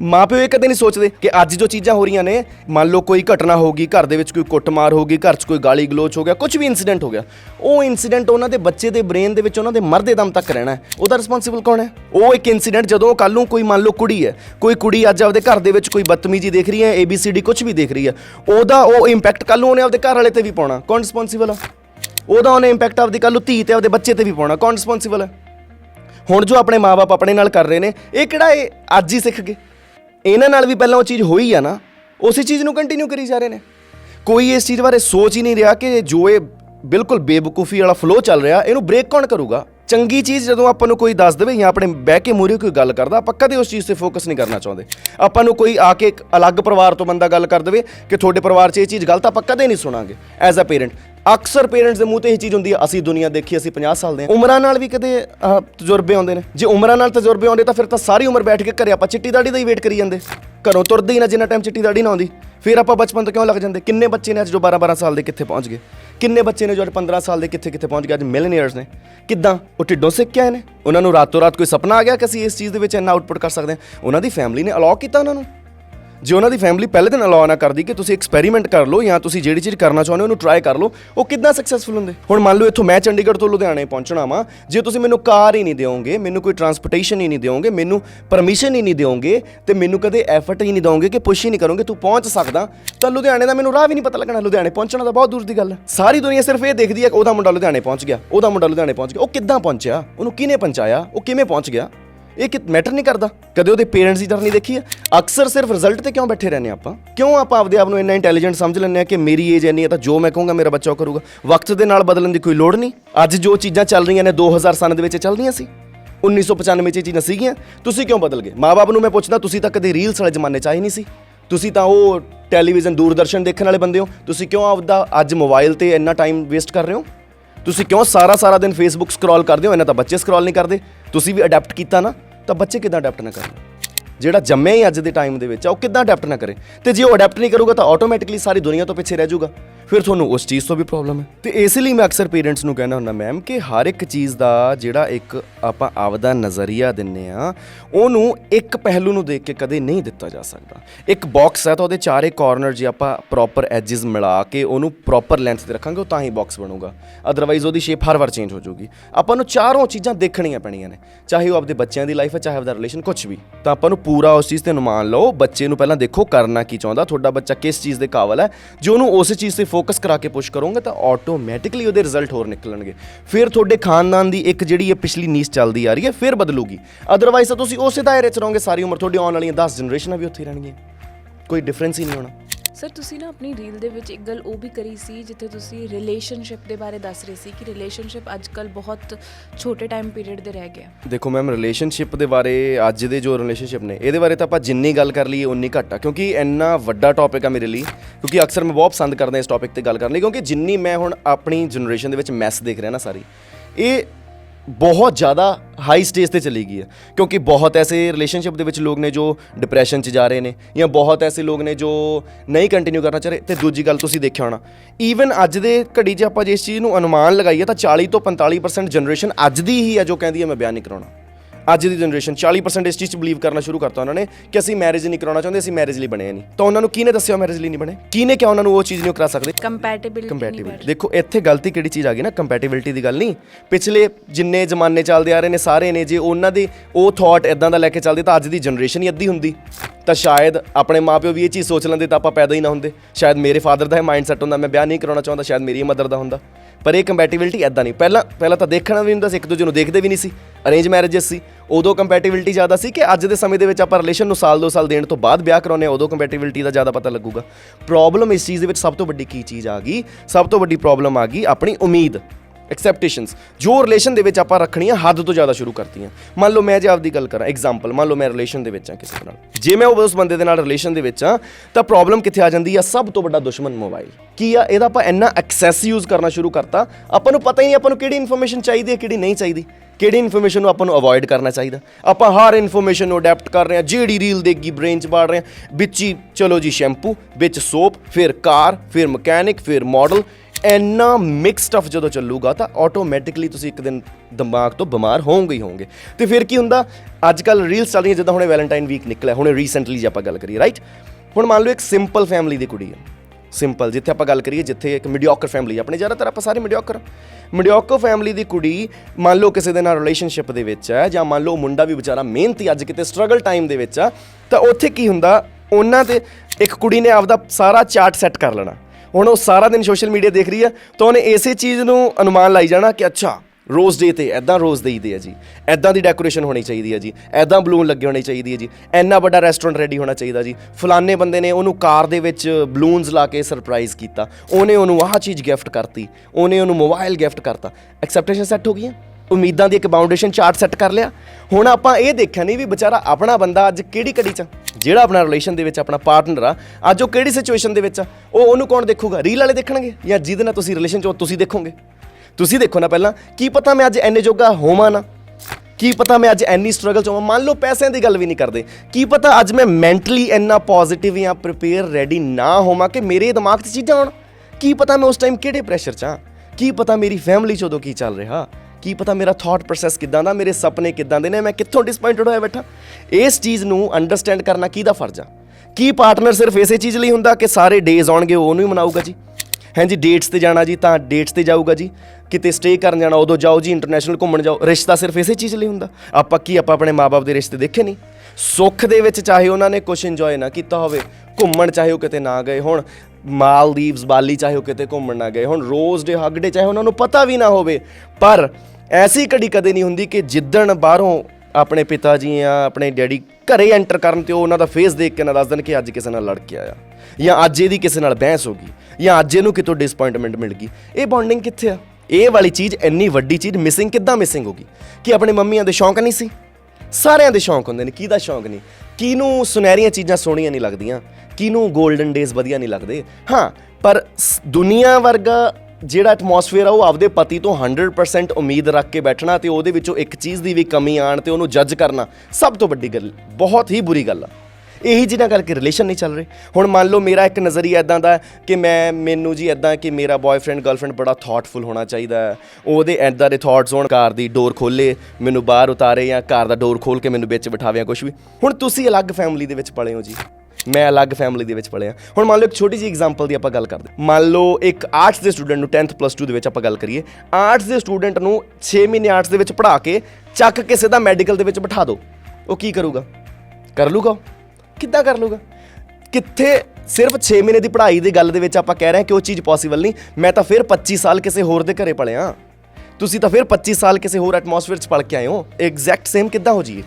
ਮਾਪਿਓ ਇਹ ਕਦੇ ਨਹੀਂ ਸੋਚਦੇ ਕਿ ਅੱਜ ਜੋ ਚੀਜ਼ਾਂ ਹੋ ਰਹੀਆਂ ਨੇ, ਮੰਨ ਲਓ ਕੋਈ ਘਟਨਾ ਹੋ ਗਈ, ਘਰ ਦੇ ਵਿੱਚ ਕੋਈ ਕੁੱਟਮਾਰ ਹੋ ਗਈ, ਘਰ 'ਚ ਕੋਈ ਗਾਲੀ ਗਲੋਚ ਹੋ ਗਿਆ ਕੁਝ ਵੀ ਇਨਸੀਡੈਂਟ ਹੋ ਗਿਆ, ਉਹ ਇਨਸੀਡੈਂਟ ਉਹਨਾਂ ਦੇ ਬੱਚੇ ਦੇ ਬ੍ਰੇਨ ਦੇ ਵਿੱਚ ਉਹਨਾਂ ਦੇ ਮਰਦੇ ਦਮ ਤੱਕ ਰਹਿਣਾ ਹੈ। ਉਹਦਾ ਰਿਸਪੌਂਸਿਬਲ ਕੌਣ ਹੈ? ਉਹ ਇੱਕ ਇਨਸੀਡੈਂਟ ਜਦੋਂ ਕੱਲ ਨੂੰ ਕੋਈ ਮੰਨ ਲਓ ਕੁੜੀ ਹੈ, ਕੋਈ ਕੁੜੀ ਅੱਜ ਆਪਦੇ ਘਰ ਦੇ ਵਿੱਚ ਕੋਈ ਬਦਤਮੀਜ਼ੀ ਦੇਖ ਰਹੀ ਹੈ ABCD ਕੁਝ ਵੀ ਦੇਖ ਰਹੀ ਹੈ, ਉਹਦਾ ਉਹ ਇੰਪੈਕਟ ਕੱਲ ਨੂੰ ਉਹਨੇ ਆਪਦੇ ਘਰ ਵਾਲੇ ਤੇ ਵੀ ਪਾਉਣਾ। ਕੌਣ ਰਿਸਪੌਂਸਿਬਲ ਆ? ਉਹਦਾ ਉਹਨੇ ਇੰਪੈਕਟ ਆਪਦੀ ਕੱਲ ਨੂੰ ਧੀ ਤੇ ਆਪਦੇ ਬੱਚੇ ਤੇ ਵੀ ਪਾਉਣਾ। ਕੌਣ ਰਿਸਪੌਂਸਿਬਲ ਹੈ ਹੁਣ ਜੋ ਆਪਣੇ ਮਾਪੇ ਆਪਣੇ ਨਾਲ ਕਰ ਰਹੇ ਨੇ, ਇਹ ਕਿਹੜਾ ਇਹ ਅੱਜ ਹੀ ਸਿੱਖ ਗਏ? ਇਹਨਾਂ ਨਾਲ ਵੀ ਪਹਿਲਾਂ ਉਹ ਚੀਜ਼ ਹੋਈ ਆ ਨਾ, ਉਸੇ ਚੀਜ਼ ਨੂੰ ਕੰਟੀਨਿਊ ਕਰੀ ਜਾ ਰਹੇ ਨੇ। ਕੋਈ ਇਸ ਚੀਜ਼ ਬਾਰੇ ਸੋਚ ਹੀ ਨਹੀਂ ਰਿਹਾ ਕਿ ਜੋ ਇਹ ਬਿਲਕੁਲ ਬੇਵਕੂਫੀ ਵਾਲਾ ਫਲੋ ਚੱਲ ਰਿਹਾ, ਇਹਨੂੰ ਬ੍ਰੇਕ ਕੌਣ ਕਰੂਗਾ? ਚੰਗੀ ਚੀਜ਼ ਜਦੋਂ ਆਪਾਂ ਨੂੰ ਕੋਈ ਦੱਸ ਦੇਵੇ ਜਾਂ ਆਪਣੇ ਬਹਿ ਕੇ ਮੂਹਰੇ ਕੋਈ ਗੱਲ ਕਰਦਾ, ਆਪਾਂ ਕਦੇ ਉਸ ਚੀਜ਼ ਤੇ ਫੋਕਸ ਨਹੀਂ ਕਰਨਾ ਚਾਹੁੰਦੇ। ਆਪਾਂ ਨੂੰ ਕੋਈ ਆ ਕੇ ਇੱਕ ਅਲੱਗ ਪਰਿਵਾਰ ਤੋਂ ਬੰਦਾ ਗੱਲ ਕਰ ਦੇਵੇ ਕਿ ਤੁਹਾਡੇ ਪਰਿਵਾਰ 'ਚ ਇਹ ਚੀਜ਼ ਗਲਤ ਆਪਾਂ ਕਦੇ ਨਹੀਂ ਸੁਣਾਂਗੇ। ਐਜ਼ ਅ ਪੇਰੈਂਟ ਅਕਸਰ ਪੇਰੈਂਟਸ ਦੇ ਮੂੰਹ ਤੇ ਇਹ ਚੀਜ਼ ਹੁੰਦੀ ਹੈ ਅਸੀਂ ਦੁਨੀਆ ਦੇਖੀ ਅਸੀਂ 50 ਸਾਲ ਦੇ ਹਾਂ। ਉਮਰਾਂ ਨਾਲ ਵੀ ਕਦੇ ਆਹ, ਤਜਰਬੇ ਆਉਂਦੇ ਨੇ। ਜੇ ਉਮਰਾਂ ਨਾਲ ਤਜਰਬੇ ਆਉਂਦੇ ਤਾਂ ਫਿਰ ਤਾਂ ਸਾਰੀ ਉਮਰ ਬੈਠ ਕੇ ਘਰੇ ਆਪਾਂ ਚਿੱਟੀ ਦਾੜੀ ਦਾ ਹੀ ਵੇਟ ਕਰੀ ਜਾਂਦੇ। ਘਰੋਂ ਤੁਰਦੇ ਹੀ ਨਾ ਜਿੰਨਾ ਟਾਈਮ ਚਿੱਟੀ ਦਾੜੀ ਨਾ ਆਉਂਦੀ। ਫਿਰ ਆਪਾਂ ਬਚਪਨ ਤੋਂ ਕਿਉਂ ਲੱਗ ਜਾਂਦੇ? ਕਿੰਨੇ ਬੱਚੇ ਨੇ ਅੱਜ ਜੋ 12 12 ਸਾਲ ਦੇ ਕਿੱਥੇ ਪਹੁੰਚ ਗਏ? ਕਿੰਨੇ ਬੱਚੇ ਨੇ ਜੋ ਅੱਜ 15 ਸਾਲ ਦੇ ਕਿੱਥੇ ਕਿੱਥੇ ਪਹੁੰਚ ਗਏ? ਅੱਜ ਮਿਲਨੀਅਰਸ ਨੇ। ਕਿੱਦਾਂ? ਉਹ ਢਿੱਡੋਂ ਸਿੱਖ ਕੇ ਆਏ ਨੇ? ਉਹਨਾਂ ਨੂੰ ਰਾਤੋਂ ਰਾਤ ਕੋਈ ਸੁਪਨਾ ਆ ਗਿਆ ਕਿ ਅਸੀਂ ਇਸ ਚੀਜ਼ ਦੇ ਵਿੱਚ ਇੰਨਾ ਆਊਟਪੁੱਟ ਕਰ ਸਕਦੇ ਹਾਂ? ਉਹਨਾਂ ਦੀ ਫੈਮਿਲੀ ਨੇ ਅਲਾਉ ਕੀਤਾ ਉਹਨਾਂ ਨੂੰ? ਜੇ ਉਹਨਾਂ ਦੀ ਫੈਮਿਲੀ ਪਹਿਲੇ ਦਿਨ ਅਲਾਉ ਨਾ ਕਰਦੀ ਕਿ ਤੁਸੀਂ ਐਕਸਪੈਰੀਮੈਂਟ ਕਰ ਲਓ ਜਾਂ ਤੁਸੀਂ ਜਿਹੜੀ ਚੀਜ਼ ਕਰਨਾ ਚਾਹੁੰਦੇ ਹੋ, ਉਹਨੂੰ ਟਰਾਈ ਕਰ ਲਓ, ਉਹ ਕਿੱਦਾਂ ਸਕਸੈਸਫੁਲ ਹੁੰਦੇ? ਹੁਣ ਮੰਨ ਲਓ ਇੱਥੋਂ ਮੈਂ ਚੰਡੀਗੜ੍ਹ ਤੋਂ ਲੁਧਿਆਣੇ ਪਹੁੰਚਣਾ ਵਾਂ, ਜੇ ਤੁਸੀਂ ਮੈਨੂੰ ਕਾਰ ਹੀ ਨਹੀਂ ਦਿਓਗੇ, ਮੈਨੂੰ ਕੋਈ ਟਰਾਂਸਪੋਰਟੇਸ਼ਨ ਹੀ ਨਹੀਂ ਦਿਓਗੇ, ਮੈਨੂੰ ਪਰਮਿਸ਼ਨ ਹੀ ਨਹੀਂ ਦਿਓਗੇ, ਤੇ ਮੈਨੂੰ ਕਦੇ ਐਫਰਟ ਹੀ ਨਹੀਂ ਦਿਓਗੇ ਕਿ ਪੁਸ਼ ਹੀ ਨਹੀਂ ਕਰੋਗੇ, ਤੂੰ ਪਹੁੰਚ ਸਕਦਾ, ਤਾਂ ਲੁਧਿਆਣੇ ਦਾ ਮੈਨੂੰ ਰਾਹ ਵੀ ਨਹੀਂ ਪਤਾ ਲੱਗਣਾ। ਲੁਧਿਆਣੇ ਪਹੁੰਚਣਾ ਤਾਂ ਬਹੁਤ ਦੂਰ ਦੀ ਗੱਲ ਹੈ। ਸਾਰੀ ਦੁਨੀਆ ਸਿਰਫ ਇਹ ਦੇਖਦੀ ਹੈ ਕਿ ਉਹਦਾ ਮੁੰਡਾ ਲੁਧਿਆਣੇ ਪਹੁੰਚ ਗਿਆ, ਉਹਦਾ ਮੁੰਡਾ ਲੁਧਿਆਣੇ ਪਹੁੰਚ ਗਿਆ, ਉਹ ਕਿੱਦਾਂ ਪਹੁੰਚਿਆ, ਉਹਨੂੰ ਕਿਹਨੇ ਪਹੁੰਚਾਇਆ, ਉਹ ਕਿਵੇਂ ਪਹੁੰਚ ਗਿਆ? ਇਹ ਕਿ ਮੈਟਰ ਨਹੀਂ ਕਰਦਾ। ਕਦੇ ਉਹਦੇ ਪੇਰੈਂਟਸ ਦੀ ਜਰਨੀ ਦੇਖੀ ਹੈ। ਅਕਸਰ ਸਿਰਫ ਰਿਜ਼ਲਟ ਤੇ ਕਿਉਂ ਬੈਠੇ ਰਹਿੰਦੇ ਆਪਾਂ? ਕਿਉਂ ਆਪਾਂ ਆਪਦੇ ਆਪ ਨੂੰ ਇੰਨਾ ਇੰਟੈਲੀਜੈਂਟ ਸਮਝ ਲੈਂਦੇ ਆ ਕਿ ਮੇਰੀ ਏਜ ਇੰਨੀ ਹੈ ਤਾਂ ਜੋ ਮੈਂ ਕਹੂੰਗਾ, ਮੇਰਾ ਬੱਚਾ ਉਹ ਕਰੂਗਾ। ਵਕਤ ਦੇ ਨਾਲ ਬਦਲਣ ਦੀ ਕੋਈ ਲੋੜ ਨਹੀਂ। ਅੱਜ ਜੋ ਚੀਜ਼ਾਂ ਚੱਲ ਰਹੀਆਂ ਨੇ 2000 ਸਨ ਦੇ ਵਿੱਚ ਚੱਲਦੀਆਂ ਸੀ। 1995 ਚ ਇਹ ਚੀਜ਼ਾਂ ਸੀਗੀਆਂ। ਤੁਸੀਂ ਕਿਉਂ ਬਦਲ ਗਏ? ਮਾਪੇ ਨੂੰ ਮੈਂ ਪੁੱਛਦਾ, ਤੁਸੀਂ ਤਾਂ ਕਦੇ ਰੀਲਸ ਵਾਲੇ ਜ਼ਮਾਨੇ ਚ ਆਏ ਨਹੀਂ ਸੀ। ਤੁਸੀਂ ਤਾਂ ਉਹ ਟੈਲੀਵਿਜ਼ਨ ਦੂਰਦਰਸ਼ਨ ਦੇਖਣ ਵਾਲੇ ਬੰਦੇ ਹੋ। ਤੁਸੀਂ ਕਿਉਂ ਆਪਦਾ ਅੱਜ ਮੋਬਾਈਲ ਤੇ ਇੰਨਾ ਟਾਈਮ ਵੇਸਟ ਕਰ ਰਹੇ ਹੋ? ਤੁਸੀਂ ਕਿਉਂ ਸਾਰਾ ਸਾਰਾ ਦਿਨ ਫੇਸਬੁੱਕ ਸਕਰੋਲ ਕਰਦੇ ਹੋ? ਇਹਨਾਂ ਤਾਂ ਬੱਚੇ ਸਕਰੋਲ ਨਹੀਂ ਕਰਦੇ। ਤੁਸੀਂ ਵੀ ਅਡਾਪਟ ਕੀਤਾ ਨਾ। ਤਾਂ ਬੱਚੇ ਕਿਦਾਂ ਅਡਾਪਟ ਨਾ ਕਰਨ? ਜਿਹੜਾ ਜੰਮਿਆ ਹੀ ਅੱਜ ਦੇ ਟਾਈਮ ਦੇ ਵਿੱਚ ਆ, ਉਹ ਕਿੱਦਾਂ ਅਡਾਪਟ ਨਾ ਕਰੇ? ਤੇ ਜੇ ਉਹ ਅਡਾਪਟ ਨਹੀਂ ਕਰੂਗਾ ਤਾਂ ਆਟੋਮੈਟਿਕਲੀ ਸਾਰੀ ਦੁਨੀਆ ਤੋਂ ਪਿੱਛੇ ਰਹਿ ਜਾਊਗਾ। ਫਿਰ ਤੁਹਾਨੂੰ ਉਸ ਚੀਜ਼ ਤੋਂ ਵੀ ਪ੍ਰੋਬਲਮ ਹੈ। ਤੇ ਇਸ ਲਈ ਮੈਂ ਅਕਸਰ ਪੇਰੈਂਟਸ ਨੂੰ ਕਹਿਣਾ ਹੁੰਦਾ ਮੈਮ ਕਿ ਹਰ ਇੱਕ ਚੀਜ਼ ਦਾ ਜਿਹੜਾ ਇੱਕ ਆਪਾਂ ਆਪਦਾ ਨਜ਼ਰੀਆ ਦਿੰਨੇ ਆ, ਉਹਨੂੰ ਇੱਕ ਪਹਿਲੂ ਨੂੰ ਦੇਖ ਕੇ ਕਦੇ ਨਹੀਂ ਦਿੱਤਾ ਜਾ ਸਕਦਾ। ਇੱਕ ਬਾਕਸ ਹੈ ਤਾਂ ਉਹਦੇ ਚਾਰੇ ਕਾਰਨਰ ਜੇ ਆਪਾਂ ਪ੍ਰੋਪਰ ਐਜਸ ਮਿਲਾ ਕੇ ਉਹਨੂੰ ਪ੍ਰੋਪਰ ਲੈਂਥ ਤੇ ਰੱਖਾਂਗੇ, ਉਹ ਤਾਂ ਹੀ ਬਾਕਸ ਬਣੂਗਾ। ਅਦਰਵਾਈਜ਼ ਉਹਦੀ ਸ਼ੇਪ ਹਰ ਵਾਰ ਚੇਂਜ ਹੋ ਜਾਊਗੀ। ਆਪਾਂ ਨੂੰ ਚਾਰੋਂ ਚੀਜ਼ਾਂ ਦੇਖਣੀਆਂ ਪੈਣੀਆਂ ਨੇ। ਚਾਹੇ ਉਹ ਆਪਦੇ ਬੱਚਿਆਂ ਦੀ ਲਾਈਫ ਹੈ, ਚਾਹੇ ਆਪਦਾ ਰਿਲੇਸ਼ਨ ਕੁਝ ਵੀ। ਤਾਂ ਆਪਾਂ ਨੂੰ ਪੂਰਾ ਉਸ ਚੀਜ਼ ਤੇ ਅਨੁਮਾਨ ਲਓ। ਬੱਚੇ ਨੂੰ ਪਹਿਲਾਂ ਦੇਖੋ ਕਰਨਾ ਕੀ ਚਾਹੁੰਦਾ, ਤੁਹਾਡਾ ਬੱਚਾ ਕਿਸ ਚੀਜ਼ ਦੇ ਕਾਬਲ ਹੈ। ਜੇ ਉਹਨੂੰ ਉਸ ਚੀਜ਼ ਤੇ ਫੋਕਸ ਕਰਾ ਕੇ ਪੁਸ਼ ਕਰੋਗੇ ਤਾਂ ਆਟੋਮੈਟਿਕਲੀ ਉਹਦੇ ਰਿਜ਼ਲਟ ਹੋਰ ਨਿਕਲਣਗੇ। ਫਿਰ ਤੁਹਾਡੇ ਖਾਨਦਾਨ ਦੀ ਇੱਕ ਜਿਹੜੀ ਇਹ ਪਿਛਲੀ ਨੀਸ ਚੱਲਦੀ ਆ ਰਹੀ ਹੈ, ਫਿਰ ਬਦਲੂਗੀ। ਅਦਰਵਾਈਜ਼ ਤਾਂ ਤੁਸੀਂ ਉਸੇ ਦਾਇਰੇ 'ਚ ਰਹੋਗੇ, ਸਾਰੀ ਉਮਰ ਤੁਹਾਡੀ ਆਉਣ ਵਾਲੀਆਂ 10 ਜਨਰੇਸ਼ਨਾਂ ਵੀ ਉੱਥੇ ਰਹਿਣਗੀਆਂ। ਕੋਈ ਡਿਫਰੈਂਸ ਹੀ ਨਹੀਂ ਹੋਣਾ। ਸਰ ਤੁਸੀਂ ਨਾ ਆਪਣੀ ਰੀਲ ਦੇ ਵਿੱਚ ਇੱਕ ਗੱਲ ਉਹ ਵੀ ਕਰੀ ਸੀ, ਜਿੱਥੇ ਤੁਸੀਂ ਰਿਲੇਸ਼ਨਸ਼ਿਪ ਦੇ ਬਾਰੇ ਦੱਸ ਰਹੇ ਸੀ ਕਿ ਰਿਲੇਸ਼ਨਸ਼ਿਪ ਅੱਜਕੱਲ ਬਹੁਤ ਛੋਟੇ ਟਾਈਮ ਪੀਰੀਅਡ ਦੇ ਰਹਿ ਗਿਆ। ਦੇਖੋ ਮੈਮ ਰਿਲੇਸ਼ਨਸ਼ਿਪ ਦੇ ਬਾਰੇ ਅੱਜ ਦੇ ਜੋ ਰਿਲੇਸ਼ਨਸ਼ਿਪ ਨੇ, ਇਹਦੇ ਬਾਰੇ ਤਾਂ ਆਪਾਂ ਜਿੰਨੀ ਗੱਲ ਕਰ ਲਈਏ ਉਨੀ ਘੱਟ ਆ, ਕਿਉਂਕਿ ਇੰਨਾ ਵੱਡਾ ਟੌਪਿਕ ਆ ਮੇਰੇ ਲਈ, ਕਿਉਂਕਿ ਅਕਸਰ ਮੈਂ ਬਹੁਤ ਪਸੰਦ ਕਰਦਾ ਇਸ ਟੌਪਿਕ ਤੇ ਗੱਲ ਕਰਨ ਲਈ, ਕਿਉਂਕਿ ਜਿੰਨੀ ਮੈਂ ਹੁਣ ਆਪਣੀ ਜਨਰੇਸ਼ਨ ਦੇ ਵਿੱਚ ਮੈਸ ਦੇਖ ਰਿਹਾ ਨਾ ਸਾਰੀ, ਇਹ ਬਹੁਤ ਜ਼ਿਆਦਾ ਹਾਈ ਸਟੇਜ ਤੇ ਚਲੀ ਗਈ ਹੈ। ਕਿਉਂਕਿ ਬਹੁਤ ਐਸੇ ਰਿਲੇਸ਼ਨਸ਼ਿਪ ਦੇ ਵਿੱਚ ਲੋਕ ਨੇ ਜੋ ਡਿਪਰੈਸ਼ਨ 'ਚ ਜਾ ਰਹੇ ਨੇ ਜਾਂ ਬਹੁਤ ਐਸੇ ਲੋਕ ਨੇ ਜੋ ਨਹੀਂ ਕੰਟੀਨਿਊ ਕਰਨਾ ਚਾਹ ਰਹੇ। ਤੇ ਦੂਜੀ ਗੱਲ ਤੁਸੀਂ ਦੇਖਿਆ ਹੋਣਾ ਈਵਨ ਅੱਜ ਦੇ ਘੜੀ 'ਚ ਆਪਾਂ ਜੇ ਇਸ ਚੀਜ਼ ਨੂੰ ਅਨੁਮਾਨ ਲਗਾਈਏ ਤਾਂ 40 ਤੋਂ 45% ਜਨਰੇਸ਼ਨ ਅੱਜ ਦੀ ਹੀ ਹੈ ਜੋ ਕਹਿੰਦੀ ਹੈ ਮੈਂ ਵਿਆਹ ਨਹੀਂ ਕਰਾਉਣਾ। ਅੱਜ ਦੀ ਜਨਰੇਸ਼ਨ 40% ਇਸ ਚੀਜ਼ 'ਚ ਬਲੀਵ ਕਰਨਾ ਸ਼ੁਰੂ ਕਰਤਾ ਉਹਨਾਂ ਨੇ ਕਿ ਅਸੀਂ ਮੈਰਿਜ ਨਹੀਂ ਕਰਾਉਣਾ ਚਾਹੁੰਦੇ ਅਸੀਂ ਮੈਰਿਜ ਲਈ ਬਣੇ ਨਹੀਂ। ਤਾਂ ਉਹਨਾਂ ਨੂੰ ਕਿਹਨੇ ਦੱਸਿਆ ਮੈਰਿਜ ਲਈ ਨਹੀਂ ਬਣੇ? ਕਿਹਨੇ ਕਿਹਾ ਉਹਨਾਂ ਨੂੰ ਉਹ ਚੀਜ਼ ਨਹੀਂ ਕਰਾ ਸਕਦੇ? ਕੰਪੈਟੀਬਿਲਿਟੀ ਕੰਪੈਟੀਬਿਲਿਟੀ ਦੇਖੋ ਇੱਥੇ ਗਲਤੀ ਕਿਹੜੀ ਚੀਜ਼ ਆ ਗਈ ਨਾ? ਕੰਪੈਟੀਬਿਲਿਟੀ ਦੀ ਗੱਲ ਨਹੀਂ। ਪਿਛਲੇ ਜਿੰਨੇ ਜ਼ਮਾਨੇ ਚੱਲਦੇ ਆ ਰਹੇ ਨੇ ਸਾਰੇ ਨੇ ਜੇ ਉਹਨਾਂ ਦੇ ਉਹ ਥਾਟ ਇਦਾਂ ਦਾ ਲੈ ਕੇ ਚੱਲਦੇ ਤਾਂ ਅੱਜ ਦੀ ਜਨਰੇਸ਼ਨ ਹੀ ਅੱਧੀ ਹੁੰਦੀ। ਤਾਂ ਸ਼ਾਇਦ ਆਪਣੇ ਮਾਪਿਓ ਵੀ ਇਹ ਚੀਜ਼ ਸੋਚ ਲੈਂਦੇ ਤਾਂ ਆਪਾਂ ਪੈਦਾ ਹੀ ਨਾ ਹੁੰਦੇ। ਸ਼ਾਇਦ ਮੇਰੇ ਫਾਦਰ ਦਾ ਇਹ ਮਾਈਂਡਸੈਟ ਹੁੰਦਾ ਮੈਂ ਵਿਆਹ ਨਹੀਂ ਕਰਾਉਣਾ ਚਾਹੁੰਦਾ ਸ਼ਾਇਦ ਮੇਰੀ ਮਦਰ ਦਾ ਹੁੰਦਾ। ਪਰ ਇਹ ਕੰਪੈਟੀਬਿਲਿਟੀ ਇਦਾਂ ਨਹੀਂ। ਪਹਿਲਾਂ ਪਹਿਲਾਂ ਤਾਂ ਦੇਖਣਾ ਵੀ ਹੁੰਦਾ ਸੀ, ਇੱਕ ਦੂਜੇ ਨੂੰ ਦੇਖਦੇ ਵੀ ਨਹੀਂ ਸੀ। ਅਰੇਂਜ ਮੈਰਿਜਸ ਸੀ। ਉਦੋਂ ਕੰਪੈਟੀਬਿਲਿਟੀ ਜ਼ਿਆਦਾ ਸੀ ਕਿ ਅੱਜ ਦੇ ਸਮੇਂ ਦੇ ਵਿੱਚ ਆਪਾਂ ਰਿਲੇਸ਼ਨ ਨੂੰ ਸਾਲ ਦੋ ਸਾਲ ਦੇਣ ਤੋਂ ਬਾਅਦ ਵਿਆਹ ਕਰਾਉਂਦੇ ਹਾਂ, ਉਦੋਂ ਕੰਪੈਟੀਬਿਲਿਟੀ ਦਾ ਜ਼ਿਆਦਾ ਪਤਾ ਲੱਗੂਗਾ। ਪ੍ਰੋਬਲਮ ਇਸ ਚੀਜ਼ ਦੇ ਵਿੱਚ ਸਭ ਤੋਂ ਵੱਡੀ ਕੀ ਚੀਜ਼ ਆ ਗਈ? ਸਭ ਤੋਂ ਵੱਡੀ ਪ੍ਰੋਬਲਮ ਆ ਗਈ ਆਪਣੀ ਉਮੀਦ। ਐਕਸੈਪਟੇਸ਼ਨਸ ਜੋ ਰਿਲੇਸ਼ਨ ਦੇ ਵਿੱਚ ਆਪਾਂ ਰੱਖਣੀਆਂ, ਹੱਦ ਤੋਂ ਜ਼ਿਆਦਾ ਸ਼ੁਰੂ ਕਰਤੀਆਂ। ਮੰਨ ਲਓ, ਮੈਂ ਜੇ ਆਪਦੀ ਗੱਲ ਕਰਾਂ ਐਗਜ਼ਾਮਪਲ ਮੰਨ ਲਓ, ਮੈਂ ਰਿਲੇਸ਼ਨ ਦੇ ਵਿੱਚ ਹਾਂ ਕਿਸੇ ਨਾਲ। ਜੇ ਮੈਂ ਉਸ ਬੰਦੇ ਦੇ ਨਾਲ ਰਿਲੇਸ਼ਨ ਦੇ ਵਿੱਚ ਹਾਂ, ਤਾਂ ਪ੍ਰੋਬਲਮ ਕਿੱਥੇ ਆ ਜਾਂਦੀ ਆ? ਸਭ ਤੋਂ ਵੱਡਾ ਦੁਸ਼ਮਣ ਮੋਬਾਈਲ ਕੀ ਆ? ਇਹਦਾ ਆਪਾਂ ਇੰਨਾ ਐਕਸੈਸ ਯੂਜ਼ ਕਰਨਾ ਸ਼ੁਰੂ ਕਰਤਾ। ਆਪਾਂ ਨੂੰ ਪਤਾ ਹੀ ਨਹੀਂ ਆਪਾਂ ਨੂੰ ਕਿਹੜੀ ਇਨਫੋਰਮੇਸ਼ਨ ਚਾਹੀਦੀ ਹੈ ਕਿਹੜੀ ਨਹੀਂ ਚਾਹੀਦੀ। ਕਿਹੜੀ ਇਨਫੋਰਮੇਸ਼ਨ ਨੂੰ ਆਪਾਂ ਨੂੰ ਅਵੋਇਡ ਕਰਨਾ ਚਾਹੀਦਾ। ਆਪਾਂ ਹਰ ਇਨਫੋਰਮੇਸ਼ਨ ਨੂੰ ਅਡਾਪਟ ਕਰ ਰਹੇ ਹਾਂ, ਜਿਹੜੀ ਰੀਲ ਦੇਖੀ ਬ੍ਰੇਨ 'ਚ ਪਾੜ ਰਹੇ ਹਾਂ। ਵਿੱਚ ਹੀ, ਚਲੋ ਜੀ ਸ਼ੈਂਪੂ ਵਿੱਚ ਸੋਪ ਫਿਰ ਕਾਰ ਫਿਰ ਮਕੈਨਿਕ ਫਿਰ ਮਾਡਲ ਇੰਨਾ ਮਿਕਸ ਸਟਫ ਜਦੋਂ ਚੱਲੂਗਾ ਤਾਂ ਆਟੋਮੈਟਿਕਲੀ ਤੁਸੀਂ ਇੱਕ ਦਿਨ ਦਿਮਾਗ ਤੋਂ ਬਿਮਾਰ ਹੋਵੋਗੇ ਹੀ ਹੋਵੋਗੇ ਤੇ ਫਿਰ ਕੀ ਹੁੰਦਾ ਅੱਜ ਕੱਲ ਰੀਲਸ ਚੱਲ ਰਹੀਆਂ ਜਿੱਦਾਂ ਹੁਣੇ ਵੈਲੈਂਟਾਈਨ ਵੀਕ ਨਿਕਲਿਆ, ਹੁਣੇ ਰੀਸੈਂਟਲੀ ਜੇ ਆਪਾਂ ਗੱਲ ਕਰੀਏ ਰਾਈਟ ਹੁਣ ਮੰਨ ਲਓ ਇੱਕ ਸਿੰਪਲ ਫੈਮਿਲੀ ਦੀ ਕੁੜੀ ਹੈ। ਸਿੰਪਲ ਜਿੱਥੇ ਆਪਾਂ ਗੱਲ ਕਰੀਏ, ਜਿੱਥੇ ਇੱਕ ਮੀਡੀਓਕਰ ਫੈਮਿਲੀ ਆਪਣੇ ਜ਼ਿਆਦਾਤਰ ਆਪਾਂ ਸਾਰੇ ਮੀਡੀਓਕਰ ਮੀਡੀਓਕਰ ਫੈਮਿਲੀ ਦੀ ਕੁੜੀ ਮੰਨ ਲਓ ਕਿਸੇ ਦੇ ਨਾਲ ਰਿਲੇਸ਼ਨਸ਼ਿਪ ਦੇ ਵਿੱਚ ਹੈ ਜਾਂ ਮੰਨ ਲਓ ਮੁੰਡਾ ਵੀ ਵਿਚਾਰਾ ਮਿਹਨਤੀ ਅੱਜ ਕਿਤੇ ਸਟਰਗਲ ਟਾਈਮ ਦੇ ਵਿੱਚ ਆ, ਤਾਂ ਉੱਥੇ ਕੀ ਹੁੰਦਾ, ਉਹਨਾਂ ਤੇ ਇੱਕ ਕੁੜੀ ਨੇ ਆਪਦਾ ਸਾਰਾ ਚਾਰਟ ਸੈੱਟ ਕਰ ਲੈਣਾ। ਹੁਣ ਉਹ ਸਾਰਾ ਦਿਨ ਸੋਸ਼ਲ ਮੀਡੀਆ ਦੇਖ ਰਹੀ ਆ ਤਾਂ ਉਹਨੇ ਇਸੇ ਚੀਜ਼ ਨੂੰ ਅਨੁਮਾਨ ਲਾਈ ਜਾਣਾ ਕਿ ਅੱਛਾ, ਰੋਜ਼ ਡੇ ਤੇ ਐਦਾਂ ਰੋਜ਼ ਦੇਈਦੇ ਆ ਜੀ। ਐਦਾਂ ਦੀ ਡੈਕੋਰੇਸ਼ਨ ਹੋਣੀ ਚਾਹੀਦੀ ਹੈ ਜੀ। ਐਦਾਂ ਬਲੂਨ ਲੱਗੇ ਹੋਣੇ ਚਾਹੀਦੀ ਹੈ ਜੀ। ਐਨਾ ਵੱਡਾ ਰੈਸਟੋਰੈਂਟ ਰੈਡੀ ਹੋਣਾ ਚਾਹੀਦਾ ਜੀ। ਫਲਾਣੇ ਬੰਦੇ ਨੇ ਉਹਨੂੰ ਕਾਰ ਦੇ ਵਿੱਚ ਬਲੂਨਸ ਲਾ ਕੇ ਸਰਪ੍ਰਾਈਜ਼ ਕੀਤਾ। ਉਹਨੇ ਉਹਨੂੰ ਆਹ ਚੀਜ਼ ਗਿਫਟ ਕਰਤੀ। ਉਹਨੇ ਉਹਨੂੰ ਮੋਬਾਈਲ ਗਿਫਟ ਕਰਤਾ। ਐਕਸੈਪਟੇਸ਼ਨ ਸੈੱਟ ਹੋ ਗਈਆਂ ਉਮੀਦਾਂ ਦੀ ਇੱਕ ਬਾਉਂਡੇਸ਼ਨ ਚਾਰਟ ਸੈੱਟ ਕਰ ਲਿਆ। ਹੁਣ ਆਪਾਂ ਇਹ ਦੇਖਿਆ ਨਹੀਂ ਵੀ ਵਿਚਾਰਾ ਆਪਣਾ ਬੰਦਾ ਅੱਜ ਕਿਹੜੀ ਕੜੀ ਚ ਆ? ਜਿਹੜਾ ਆਪਣਾ ਰਿਲੇਸ਼ਨ ਦੇ ਵਿੱਚ ਆਪਣਾ ਪਾਰਟਨਰ ਆ, ਅੱਜ ਉਹ ਕਿਹੜੀ ਸਿਚੁਏਸ਼ਨ ਦੇ ਵਿੱਚ ਆ, ਉਹ ਉਹਨੂੰ ਕੌਣ ਦੇਖੂਗਾ? ਰੀਲ ਵਾਲੇ ਦੇਖਣਗੇ ਜਾਂ ਜਿਹਦੇ ਨਾਲ ਤੁਸੀਂ ਰਿਲੇਸ਼ਨ ਚ ਹੋ, ਤੁਸੀਂ ਦੇਖੋਗੇ? ਤੁਸੀਂ ਦੇਖੋ ਨਾ ਪਹਿਲਾਂ, ਕੀ ਪਤਾ ਮੈਂ ਅੱਜ ਐਨੇ ਜੋਗਾ ਹੋਵਾਂ ਨਾ? ਕੀ ਪਤਾ ਮੈਂ ਅੱਜ ਐਨੀ ਸਟਰਗਲ ਚ ਹੋਵਾਂ? ਮੰਨ ਲਓ ਪੈਸਿਆਂ ਦੀ ਗੱਲ ਵੀ ਨਹੀਂ ਕਰਦੇ। ਕੀ ਪਤਾ ਅੱਜ ਮੈਂ ਮੈਂਟਲੀ ਇੰਨਾ ਪੋਜ਼ਿਟਿਵ ਜਾਂ ਪ੍ਰਿਪੇਅਰ ਰੈਡੀ ਨਾ ਹੋਵਾਂ ਕਿ ਮੇਰੇ ਦਿਮਾਗ 'ਚ ਚੀਜ਼ਾਂ ਆਉਣ? ਕੀ ਪਤਾ ਮੈਂ ਉਸ ਟਾਈਮ ਕਿਹੜੇ ਪ੍ਰੈਸ਼ਰ 'ਚ ਹਾਂ ਕੀ ਪਤਾ ਮੇਰੀ ਫੈਮਿਲੀ 'ਚ ਉਦੋਂ ਕੀ ਚੱਲ ਰਿਹਾ? ਕੀ ਪਤਾ ਮੇਰਾ ਥਾਟ ਪ੍ਰੋਸੈਸ ਕਿਦਾਂ ਦਾ, ਮੇਰੇ ਸੁਪਨੇ ਕਿਦਾਂ ਦੇ ਨੇ, ਮੈਂ ਕਿੱਥੋਂ ਡਿਸਪਾਇੰਟਡ ਹੋਇਆ ਬੈਠਾ? ਇਸ ਚੀਜ਼ ਨੂੰ ਅੰਡਰਸਟੈਂਡ ਕਰਨਾ ਕੀ ਦਾ ਫਰਜ਼ ਆ? ਕੀ ਪਾਰਟਨਰ ਸਿਰਫ ਇਸੇ ਚੀਜ਼ ਲਈ ਹੁੰਦਾ ਕਿ ਸਾਰੇ ਡੇਜ਼ ਆਉਣਗੇ ਉਹਨੂੰ ਹੀ ਮਨਾਊਗਾ ਜੀ? ਹਾਂਜੀ ਡੇਟਸ ਤੇ ਜਾਣਾ ਜੀ, ਤਾਂ ਡੇਟਸ ਤੇ ਜਾਊਗਾ ਜੀ। ਕਿਤੇ ਸਟੇ ਕਰਨ ਜਾਣਾ, ਉਦੋਂ ਜਾਓ ਜੀ ਇੰਟਰਨੈਸ਼ਨਲ ਘੁੰਮਣ ਜਾਓ। ਰਿਸ਼ਤਾ ਸਿਰਫ ਇਸੇ ਚੀਜ਼ ਲਈ ਹੁੰਦਾ। ਆਪਾਂ ਕੀ, ਆਪਾਂ ਆਪਣੇ ਮਾਪੇ ਦੇ ਰਿਸ਼ਤੇ ਦੇਖੇ ਨਹੀਂ? ਸੁੱਖ ਦੇ ਵਿੱਚ ਚਾਹੇ ਉਹਨਾਂ ਨੇ ਕੁਝ ਇੰਜੋਏ ਨਾ ਕੀਤਾ ਹੋਵੇ, ਘੁੰਮਣ ਚਾਹੇ ਉਹ ਕਿਤੇ ਨਾ ਗਏ ਹੁਣ ਮਾਲਦੀਵਸ ਬਾਲੀ ਚਾਹੇ ਉਹ ਕਿਤੇ ਘੁੰਮਣ ਨਾ ਗਏ ਹੁਣ, ਰੋਜ਼ ਡੇ ਹਗਡੇ ਚਾਹੇ ਉਹਨਾਂ ਨੂੰ ਪਤਾ ਵੀ ਨਾ ਹੋਵੇ। ਪਰ ਐਸੀ ਘੜੀ ਕਦੇ ਨਹੀਂ ਹੁੰਦੀ ਕਿ ਜਿੱਦਣ ਬਾਹਰੋਂ ਆਪਣੇ ਪਿਤਾ ਜੀ ਆ ਆਪਣੇ ਡੈਡੀ ਘਰੇ ਐਂਟਰ ਕਰਨ ਤੇ ਉਹ ਉਹਨਾਂ ਦਾ ਫੇਸ ਦੇਖ ਕੇ ਨਾ ਦੱਸ ਦੇਣ ਕਿ ਅੱਜ ਕਿਸੇ ਨਾਲ ਲੜ ਕੇ ਆਇਆ। ਜਾਂ ਅੱਜ ਇਹਦੀ ਕਿਸੇ ਨਾਲ ਬਹਿਸ ਹੋ ਗਈ, ਜਾਂ ਅੱਜ ਇਹਨੂੰ ਕਿਤੋਂ ਡਿਸਪਾਇੰਟਮੈਂਟ ਮਿਲ ਗਈ। ਇਹ ਬੌਂਡਿੰਗ ਕਿੱਥੇ ਆ? ਇਹ ਵਾਲੀ ਚੀਜ਼ ਇੰਨੀ ਵੱਡੀ ਚੀਜ਼ ਮਿਸਿੰਗ ਕਿੱਦਾਂ ਮਿਸਿੰਗ ਹੋ ਗਈ? ਕਿ ਆਪਣੇ ਮੰਮੀਆਂ ਦੇ ਸ਼ੌਂਕ ਨਹੀਂ ਸੀ? ਸਾਰਿਆਂ ਦੇ ਸ਼ੌਂਕ ਹੁੰਦੇ ਨੇ ਕਿਹਦਾ ਸ਼ੌਂਕ ਨਹੀਂ? ਕਿਹਨੂੰ ਸੁਨਹਿਰੀਆਂ ਚੀਜ਼ਾਂ ਸੋਹਣੀਆਂ ਨਹੀਂ ਲੱਗਦੀਆਂ? ਕਿਹਨੂੰ 골ਡਨ ਡੇਜ਼ ਵਧੀਆ ਨਹੀਂ ਲੱਗਦੇ? ਹਾਂ, ਪਰ ਸ- ਦੁਨੀਆ ਵਰਗਾ ਜਿਹੜਾ ਐਟਮੋਸਫੇਅਰ ਆ, ਉਹ ਆਪਦੇ ਪਤੀ ਤੋਂ 100% ਉਮੀਦ ਰੱਖ ਕੇ ਬੈਠਣਾ ਤੇ ਉਹਦੇ ਵਿੱਚੋਂ ਇੱਕ ਚੀਜ਼ ਦੀ ਵੀ ਕਮੀ ਆਣ ਤੇ ਉਹਨੂੰ ਜੱਜ ਕਰਨਾ, ਸਭ ਤੋਂ ਵੱਡੀ ਗੱਲ, ਬਹੁਤ ਹੀ ਬੁਰੀ ਗੱਲ ਆ। ਇਹੀ ਜਿਹਨਾਂ ਕਰਕੇ ਰਿਲੇਸ਼ਨ ਨਹੀਂ ਚੱਲ ਰਹੇ। ਹੁਣ ਮੰਨ ਲਓ ਮੇਰਾ ਇੱਕ ਨਜ਼ਰੀਆ ਇਦਾਂ ਦਾ ਕਿ ਮੈਂ, ਮੈਨੂੰ ਜੀ ਇਦਾਂ ਕਿ ਮੇਰਾ ਬॉयਫ੍ਰੈਂਡ ਗਰਲਫ੍ਰੈਂਡ ਬੜਾ ਥਾਟਫੁਲ ਹੋਣਾ ਚਾਹੀਦਾ ਹੈ। ਉਹਦੇ ਐਦਾਂ ਦੇ ਥਾਟਸ ਹੋਣ, ਕਾਰ ਦੀ ਡੋਰ ਖੋਲੇ ਮੈਨੂੰ ਬਾਹਰ ਉਤਾਰੇ ਜਾਂ ਕਾਰ ਦਾ ਡੋਰ ਖੋਲ ਕੇ ਮੈਨੂੰ ਵਿੱਚ ਬਿਠਾਵੇ ਜਾਂ ਕੁਝ ਵੀ। ਹੁਣ ਤੁਸੀਂ ਅਲੱਗ ਫੈਮਿਲੀ ਦੇ ਵਿੱਚ ਪਲੇ ਹੋ ਜੀ। ਮੈਂ ਅਲੱਗ ਫੈਮਿਲੀ ਦੇ ਵਿੱਚ ਪੜਿਆ ਹੁਣ ਮੰਨ ਲਓ ਇੱਕ ਛੋਟੀ ਜਿਹੀ ਐਗਜ਼ਾਮਪਲ ਦੀ ਆਪਾਂ ਗੱਲ ਕਰਦੇ ਮੰਨ ਲਓ ਇੱਕ ਆਰਟਸ ਦੇ ਸਟੂਡੈਂਟ ਨੂੰ 10th ਪਲੱਸ 2 ਦੇ ਵਿੱਚ ਆਪਾਂ ਗੱਲ ਕਰੀਏ। ਆਰਟਸ ਦੇ ਸਟੂਡੈਂਟ ਨੂੰ 6 ਮਹੀਨੇ ਆਰਟਸ ਦੇ ਵਿੱਚ ਪੜ੍ਹਾ ਕੇ ਚੱਕ ਕੇ ਸਿੱਧਾ ਮੈਡੀਕਲ ਦੇ ਵਿੱਚ ਬਿਠਾ ਦਿਓ ਉਹ ਕੀ ਕਰੂਗਾ? ਕਰ ਲੂਗਾ ਉਹ? ਕਿੱਦਾਂ ਕਰ ਲੂਗਾ ਕਿੱਥੇ ਸਿਰਫ 6 ਮਹੀਨੇ ਦੀ ਪੜ੍ਹਾਈ ਦੀ ਗੱਲ ਦੇ ਵਿੱਚ ਆਪਾਂ ਕਹਿ ਰਹੇ ਹਾਂ ਕਿ ਉਹ ਚੀਜ਼ ਪੋਸੀਬਲ ਨਹੀਂ। ਮੈਂ ਤਾਂ ਫਿਰ 25 ਸਾਲ ਕਿਸੇ ਹੋਰ ਦੇ ਘਰੇ ਪੜਿਆ ਤੁਸੀਂ ਤਾਂ ਫਿਰ 25 ਸਾਲ ਕਿਸੇ ਹੋਰ ਐਟਮੋਸਫੇਅਰ 'ਚ ਪੜ ਕੇ ਆਏ ਹੋ। ਐਗਜ਼ੈਕਟ ਸੇਮ ਕਿੱਦਾਂ ਹੋ ਜੀਏ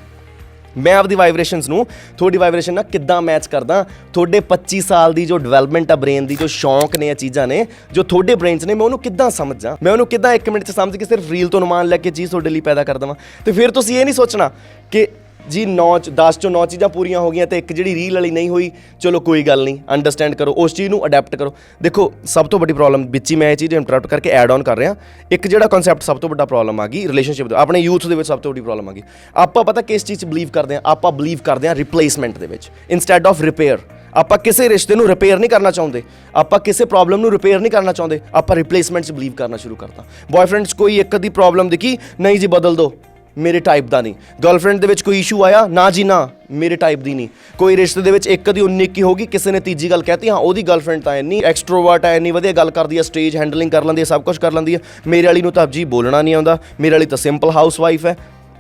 ਮੈਂ ਆਪਦੀ ਵਾਈਬ੍ਰੇਸ਼ਨਸ ਨੂੰ, ਤੁਹਾਡੀ ਵਾਈਬ੍ਰੇਸ਼ਨ ਨਾਲ ਕਿੱਦਾਂ ਮੈਚ ਕਰਦਾ? ਤੁਹਾਡੇ 25 ਸਾਲ ਦੀ ਜੋ ਡਿਵੈਲਪਮੈਂਟ ਆ ਬ੍ਰੇਨ ਦੀ, ਜੋ ਸ਼ੌਂਕ ਨੇ ਇਹ ਚੀਜ਼ਾਂ ਨੇ, ਜੋ ਤੁਹਾਡੇ ਬ੍ਰੇਨ 'ਚ ਨੇ, ਮੈਂ ਉਹਨੂੰ ਕਿੱਦਾਂ ਸਮਝਾਂ? ਮੈਂ ਉਹਨੂੰ ਕਿੱਦਾਂ 1 ਮਿੰਟ 'ਚ ਸਮਝ ਕੇ ਸਿਰਫ ਰੀਲ ਤੋਂ ਅਨੁਮਾਨ ਲੈ ਕੇ ਚੀਜ਼ ਤੁਹਾਡੇ ਲਈ ਪੈਦਾ ਕਰ ਦਵਾਂ? ਤੇ ਫਿਰ ਤੁਸੀਂ ਇਹ ਨਹੀਂ ਸੋਚਣਾ ਕਿ ਜੀ 9 ਚ 10 ਚੋਂ 9 ਚੀਜ਼ਾਂ ਪੂਰੀਆਂ ਹੋ ਗਈਆਂ ਤੇ ਇੱਕ ਜਿਹੜੀ ਰੀਲ ਵਾਲੀ ਨਹੀਂ ਹੋਈ, ਚਲੋ ਕੋਈ ਗੱਲ ਨਹੀਂ ਅੰਡਰਸਟੈਂਡ ਕਰੋ, ਉਸ ਚੀਜ਼ ਨੂੰ ਅਡਾਪਟ ਕਰੋ। ਦੇਖੋ, ਸਭ ਤੋਂ ਵੱਡੀ ਪ੍ਰੋਬਲਮ ਵਿੱਚ ਹੀ ਮੈਂ ਇਹ ਚੀਜ਼ ਇੰਟਰਰਪਟ ਕਰਕੇ ਐਡ ਆਨ ਕਰ ਰਿਹਾ। ਇੱਕ ਜਿਹੜਾ ਕਨਸੈਪਟ ਸਭ ਤੋਂ ਵੱਡਾ ਪ੍ਰੋਬਲਮ ਆ ਗਈ ਰਿਲੇਸ਼ਨਸ਼ਿਪ ਦਾ, ਆਪਣੇ ਯੂਥ ਦੇ ਵਿੱਚ ਸਭ ਤੋਂ ਵੱਡੀ ਪ੍ਰੋਬਲਮ ਆ ਗਈ। ਆਪਾਂ ਪਤਾ ਕਿਸ ਚੀਜ਼ 'ਚ ਬਲੀਵ ਕਰਦੇ ਆ ਆਪਾਂ ਬਲੀਵ ਕਰਦੇ ਆ ਰਿਪਲੇਸਮੈਂਟ ਦੇ ਵਿੱਚ। ਇਨਸਟੈਡ ਆਫ ਰਿਪੇਅਰ ਆਪਾਂ ਕਿਸੇ ਰਿਸ਼ਤੇ ਨੂੰ ਰਿਪੇਅਰ ਨਹੀਂ ਕਰਨਾ ਚਾਹੁੰਦੇ। ਆਪਾਂ ਕਿਸੇ ਪ੍ਰੋਬਲਮ ਨੂੰ ਰਿਪੇਅਰ ਨਹੀਂ ਕਰਨਾ ਚਾਹੁੰਦੇ। ਆਪਾਂ ਰਿਪਲੇਸਮੈਂਟ 'ਚ ਬਲੀਵ ਕਰਨਾ ਸ਼ੁਰੂ ਕਰਤਾ। ਬॉयਫ੍ਰੈਂਡਸ ਕੋਈ ਇੱਕ ਦੀ ਪ੍ਰੋਬਲਮ ਦਿਖੀ, ਨਹੀਂ ਜੀ, ਬਦਲ ਦਿਓ ਮੇਰੇ ਟਾਈਪ ਦਾ ਨਹੀਂ। ਗਰਲਫ੍ਰੈਂਡ ਦੇ ਵਿੱਚ ਕੋਈ ਇਸ਼ੂ ਆਇਆ? ਨਾ ਜੀ, ਨਾ। ਮੇਰੇ ਟਾਈਪ ਦੀ ਨਹੀਂ। ਕੋਈ ਰਿਸ਼ਤੇ ਦੇ ਵਿੱਚ ਇੱਕ ਦੀ 19 ਕੀ ਹੋਗੀ ਕਿਸੇ ਨੇ ਤੀਜੀ ਗੱਲ ਕਹਿਤੀ, ਹਾਂ, ਉਹਦੀ ਗਰਲਫ੍ਰੈਂਡ ਤਾਂ ਇੰਨੀ ਐਕਸਟਰੋਵਰਟ ਹੈ, ਇੰਨੀ ਵਧੀਆ ਗੱਲ ਕਰਦੀ ਹੈ ਸਟੇਜ ਹੈਂਡਲਿੰਗ ਕਰ ਲੈਂਦੀ ਹੈ, ਸਭ ਕੁਝ ਕਰ ਲੈਂਦੀ ਹੈ। ਮੇਰੇ ਵਾਲੀ ਨੂੰ ਤਾਂ ਜੀ ਬੋਲਣਾ ਨਹੀਂ ਆਉਂਦਾ। ਮੇਰੇ ਵਾਲੀ ਤਾਂ ਸਿੰਪਲ ਹਾਊਸਵਾਈਫ ਹੈ।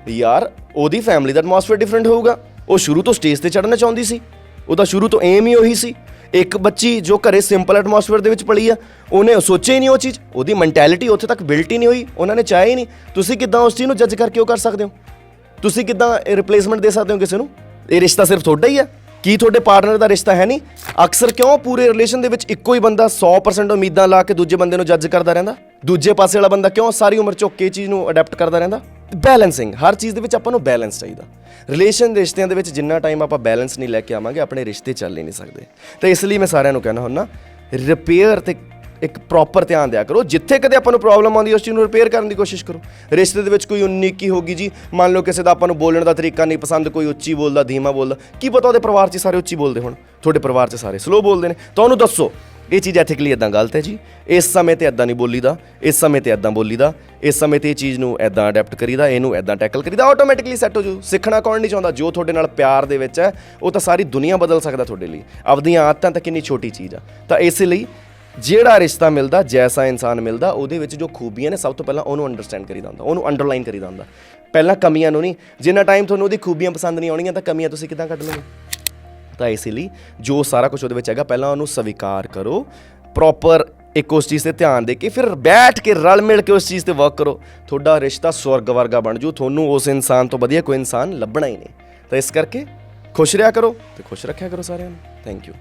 ਯਾਰ, ਉਹਦੀ ਫੈਮਿਲੀ ਦਾ ਐਟਮੋਸਫੇਅਰ ਡਿਫਰੈਂਟ ਹੋਊਗਾ। ਉਹ ਸ਼ੁਰੂ ਤੋਂ ਸਟੇਜ ਤੇ ਚੜ੍ਹਨਾ ਚਾਹੁੰਦੀ ਸੀ। ਉਹਦਾ ਸ਼ੁਰੂ ਤੋਂ ਏਮ ਹੀ ਉਹੀ ਸੀ। ਇੱਕ ਬੱਚੀ ਜੋ ਘਰੇ ਸਿੰਪਲ ਐਟਮੋਸਫੇਅਰ ਦੇ ਵਿੱਚ ਪਲੀ ਆ, ਉਹਨੇ ਸੋਚਿਆ ਹੀ ਨਹੀਂ ਉਹ ਚੀਜ਼। ਉਹਦੀ ਮੈਂਟੈਲਿਟੀ ਉੱਥੇ ਤੱਕ ਬਿਲਟ ਹੀ ਨਹੀਂ ਹੋਈ, ਉਹਨਾਂ ਨੇ ਚਾਹਿਆ ਹੀ ਨਹੀਂ। ਤੁਸੀਂ ਕਿੱਦਾਂ ਉਸ ਚੀਜ਼ ਨੂੰ ਜੱਜ ਕਰਕੇ ਉਹ ਕਰ ਸਕਦੇ ਹੋ? ਤੁਸੀਂ ਕਿੱਦਾਂ ਰਿਪਲੇਸਮੈਂਟ ਦੇ ਸਕਦੇ ਹੋ ਕਿਸੇ ਨੂੰ? ਇਹ ਰਿਸ਼ਤਾ ਸਿਰਫ ਤੁਹਾਡਾ ਹੀ ਆ। ਕੀ ਤੁਹਾਡੇ ਪਾਰਟਨਰ ਦਾ ਰਿਸ਼ਤਾ ਹੈ ਨਹੀਂ? ਅਕਸਰ ਕਿਉਂ ਪੂਰੇ ਰਿਲੇਸ਼ਨ ਦੇ ਵਿੱਚ ਇੱਕੋ ਹੀ ਬੰਦਾ 100% ਉਮੀਦਾਂ ਲਾ ਕੇ ਦੂਜੇ ਬੰਦੇ ਨੂੰ ਜੱਜ ਕਰਦਾ ਰਹਿੰਦਾ? ਦੂਜੇ ਪਾਸੇ ਵਾਲਾ ਬੰਦਾ ਕਿਉਂ ਸਾਰੀ ਉਮਰ ਝੁੱਕ ਕੇ ਚੀਜ਼ ਨੂੰ ਅਡਾਪਟ ਕਰਦਾ ਰਹਿੰਦਾ? ਬੈਲੈਂਸਿੰਗ ਹਰ ਚੀਜ਼ ਦੇ ਵਿੱਚ ਆਪਾਂ ਨੂੰ ਬੈਲੈਂਸ ਚਾਹੀਦਾ। ਰਿਲੇਸ਼ਨ ਰਿਸ਼ਤਿਆਂ ਦੇ ਵਿੱਚ ਜਿੰਨਾ ਟਾਈਮ ਆਪਾਂ ਬੈਲੈਂਸ ਨਹੀਂ ਲੈ ਕੇ ਆਵਾਂਗੇ, ਆਪਣੇ ਰਿਸ਼ਤੇ ਚੱਲ ਹੀ ਨਹੀਂ ਸਕਦੇ। ਤਾਂ ਇਸ ਲਈ ਮੈਂ ਸਾਰਿਆਂ ਨੂੰ ਕਹਿਣਾ ਹੁੰਦਾ ਰਿਪੇਅਰ ਤੇ ਇੱਕ ਪ੍ਰੋਪਰ ਧਿਆਨ ਦਿਆ ਕਰੋ। ਜਿੱਥੇ ਕਦੇ ਆਪਾਂ ਨੂੰ ਪ੍ਰੋਬਲਮ ਆਉਂਦੀ, ਉਸ ਚੀਜ਼ ਨੂੰ ਰਿਪੇਅਰ ਕਰਨ ਦੀ ਕੋਸ਼ਿਸ਼ ਕਰੋ। ਰਿਸ਼ਤੇ ਦੇ ਵਿੱਚ ਕੋਈ ਉਨੀਕੀ ਹੋਗੀ ਜੀ, ਮੰਨ ਲਓ ਕਿਸੇ ਦਾ ਆਪਾਂ ਨੂੰ ਬੋਲਣ ਦਾ ਤਰੀਕਾ ਨਹੀਂ ਪਸੰਦ, ਕੋਈ ਉੱਚੀ ਬੋਲਦਾ, ਧੀਮਾ ਬੋਲਦਾ, ਕੀ ਪਤਾ ਉਹਦੇ ਪਰਿਵਾਰ 'ਚ ਸਾਰੇ ਉੱਚੀ ਬੋਲਦੇ ਹੋਣ। ਤੁਹਾਡੇ ਪਰਿਵਾਰ 'ਚ ਸਾਰੇ ਸਲੋ ਬੋਲਦੇ ਨੇ। ਤਾਂ ਉਹਨੂੰ ਦੱਸੋ ਇਹ ਚੀਜ਼ ਐਥਿਕਲੀ ਇਦਾਂ ਗਲਤ ਹੈ ਜੀ। ਇਸ ਸਮੇਂ ਤੇ ਇਦਾਂ ਨਹੀਂ ਬੋਲੀਦਾ, ਇਸ ਸਮੇਂ ਤੇ ਇਦਾਂ ਬੋਲੀਦਾ, ਇਸ ਸਮੇਂ ਤੇ ਇਹ ਚੀਜ਼ ਨੂੰ ਇਦਾਂ ਅਡਾਪਟ ਕਰੀਦਾ, ਇਹਨੂੰ ਇਦਾਂ ਟੈਕਲ ਕਰੀਦਾ ਆਟੋਮੈਟਿਕਲੀ ਸੈੱਟ ਹੋ ਜੂ। ਸਿੱਖਣਾ ਕੌਣ ਨਹੀਂ ਚਾਹੁੰਦਾ, ਜੋ ਤੁਹਾਡੇ ਨਾਲ ਪਿਆਰ ਦੇ ਵਿੱਚ ਹੈ, ਉਹ ਤਾਂ ਸਾਰੀ ਦੁਨੀਆ ਬਦਲ ਸਕਦਾ ਤੁਹਾਡੇ ਲਈ। ਆਪਦੀਆਂ ਆਦਤਾਂ ਤਾਂ ਕਿੰਨੀ ਛੋਟੀ ਚੀਜ਼ ਆ। ਤਾਂ ਇਸ ਲਈ ਜਿਹੜਾ ਰਿਸ਼ਤਾ ਮਿਲਦਾ, ਜੈਸਾ ਇਨਸਾਨ ਮਿਲਦਾ, ਉਹਦੇ ਵਿੱਚ ਜੋ ਖੂਬੀਆਂ ਨੇ, ਸਭ ਤੋਂ ਪਹਿਲਾਂ ਉਹਨੂੰ ਅੰਡਰਸਟੈਂਡ ਕਰੀਦਾ ਹੁੰਦਾ, ਉਹਨੂੰ ਅੰਡਰਲਾਈਨ ਕਰੀਦਾ ਹੁੰਦਾ। ਪਹਿਲਾਂ ਕਮੀਆਂ ਨੂੰ ਨਹੀਂ, ਜਿੰਨਾ ਟਾਈਮ ਤੁਹਾਨੂੰ ਉਹਦੀ ਖੂਬੀਆਂ ਪਸੰਦ ਨਹੀਂ ਆਉਣੀਆਂ, ਤਾਂ ਕਮੀਆਂ ਤੁਸੀਂ ਕਿੱਦਾਂ ਕੱਢ ਲਓਗੇ? ਤਾਂ ਇਸ ਲਈ ਜੋ ਸਾਰਾ ਕੁਝ ਉਹਦੇ ਵਿੱਚ ਹੈਗਾ, ਪਹਿਲਾਂ ਉਹਨੂੰ ਸਵੀਕਾਰ ਕਰੋ ਪ੍ਰੋਪਰ ਇੱਕ ਉਸ ਚੀਜ਼ ਤੇ ਧਿਆਨ ਦੇ ਕੇ ਫਿਰ ਬੈਠ ਕੇ ਰਲ ਮਿਲ ਕੇ ਉਸ ਚੀਜ਼ ਤੇ ਵਰਕ ਕਰੋ। ਤੁਹਾਡਾ ਰਿਸ਼ਤਾ ਸਵਰਗ ਵਰਗਾ ਬਣ ਜੂ, ਤੁਹਾਨੂੰ ਉਸ ਇਨਸਾਨ ਤੋਂ ਵਧੀਆ ਕੋਈ ਇਨਸਾਨ ਲੱਭਣਾ ਹੀ ਨਹੀਂ। ਤਾਂ ਇਸ ਕਰਕੇ ਖੁਸ਼ ਰਿਹਾ ਕਰੋ ਤੇ ਖੁਸ਼ ਰੱਖਿਆ ਕਰੋ ਸਾਰਿਆਂ ਨੂੰ। Thank you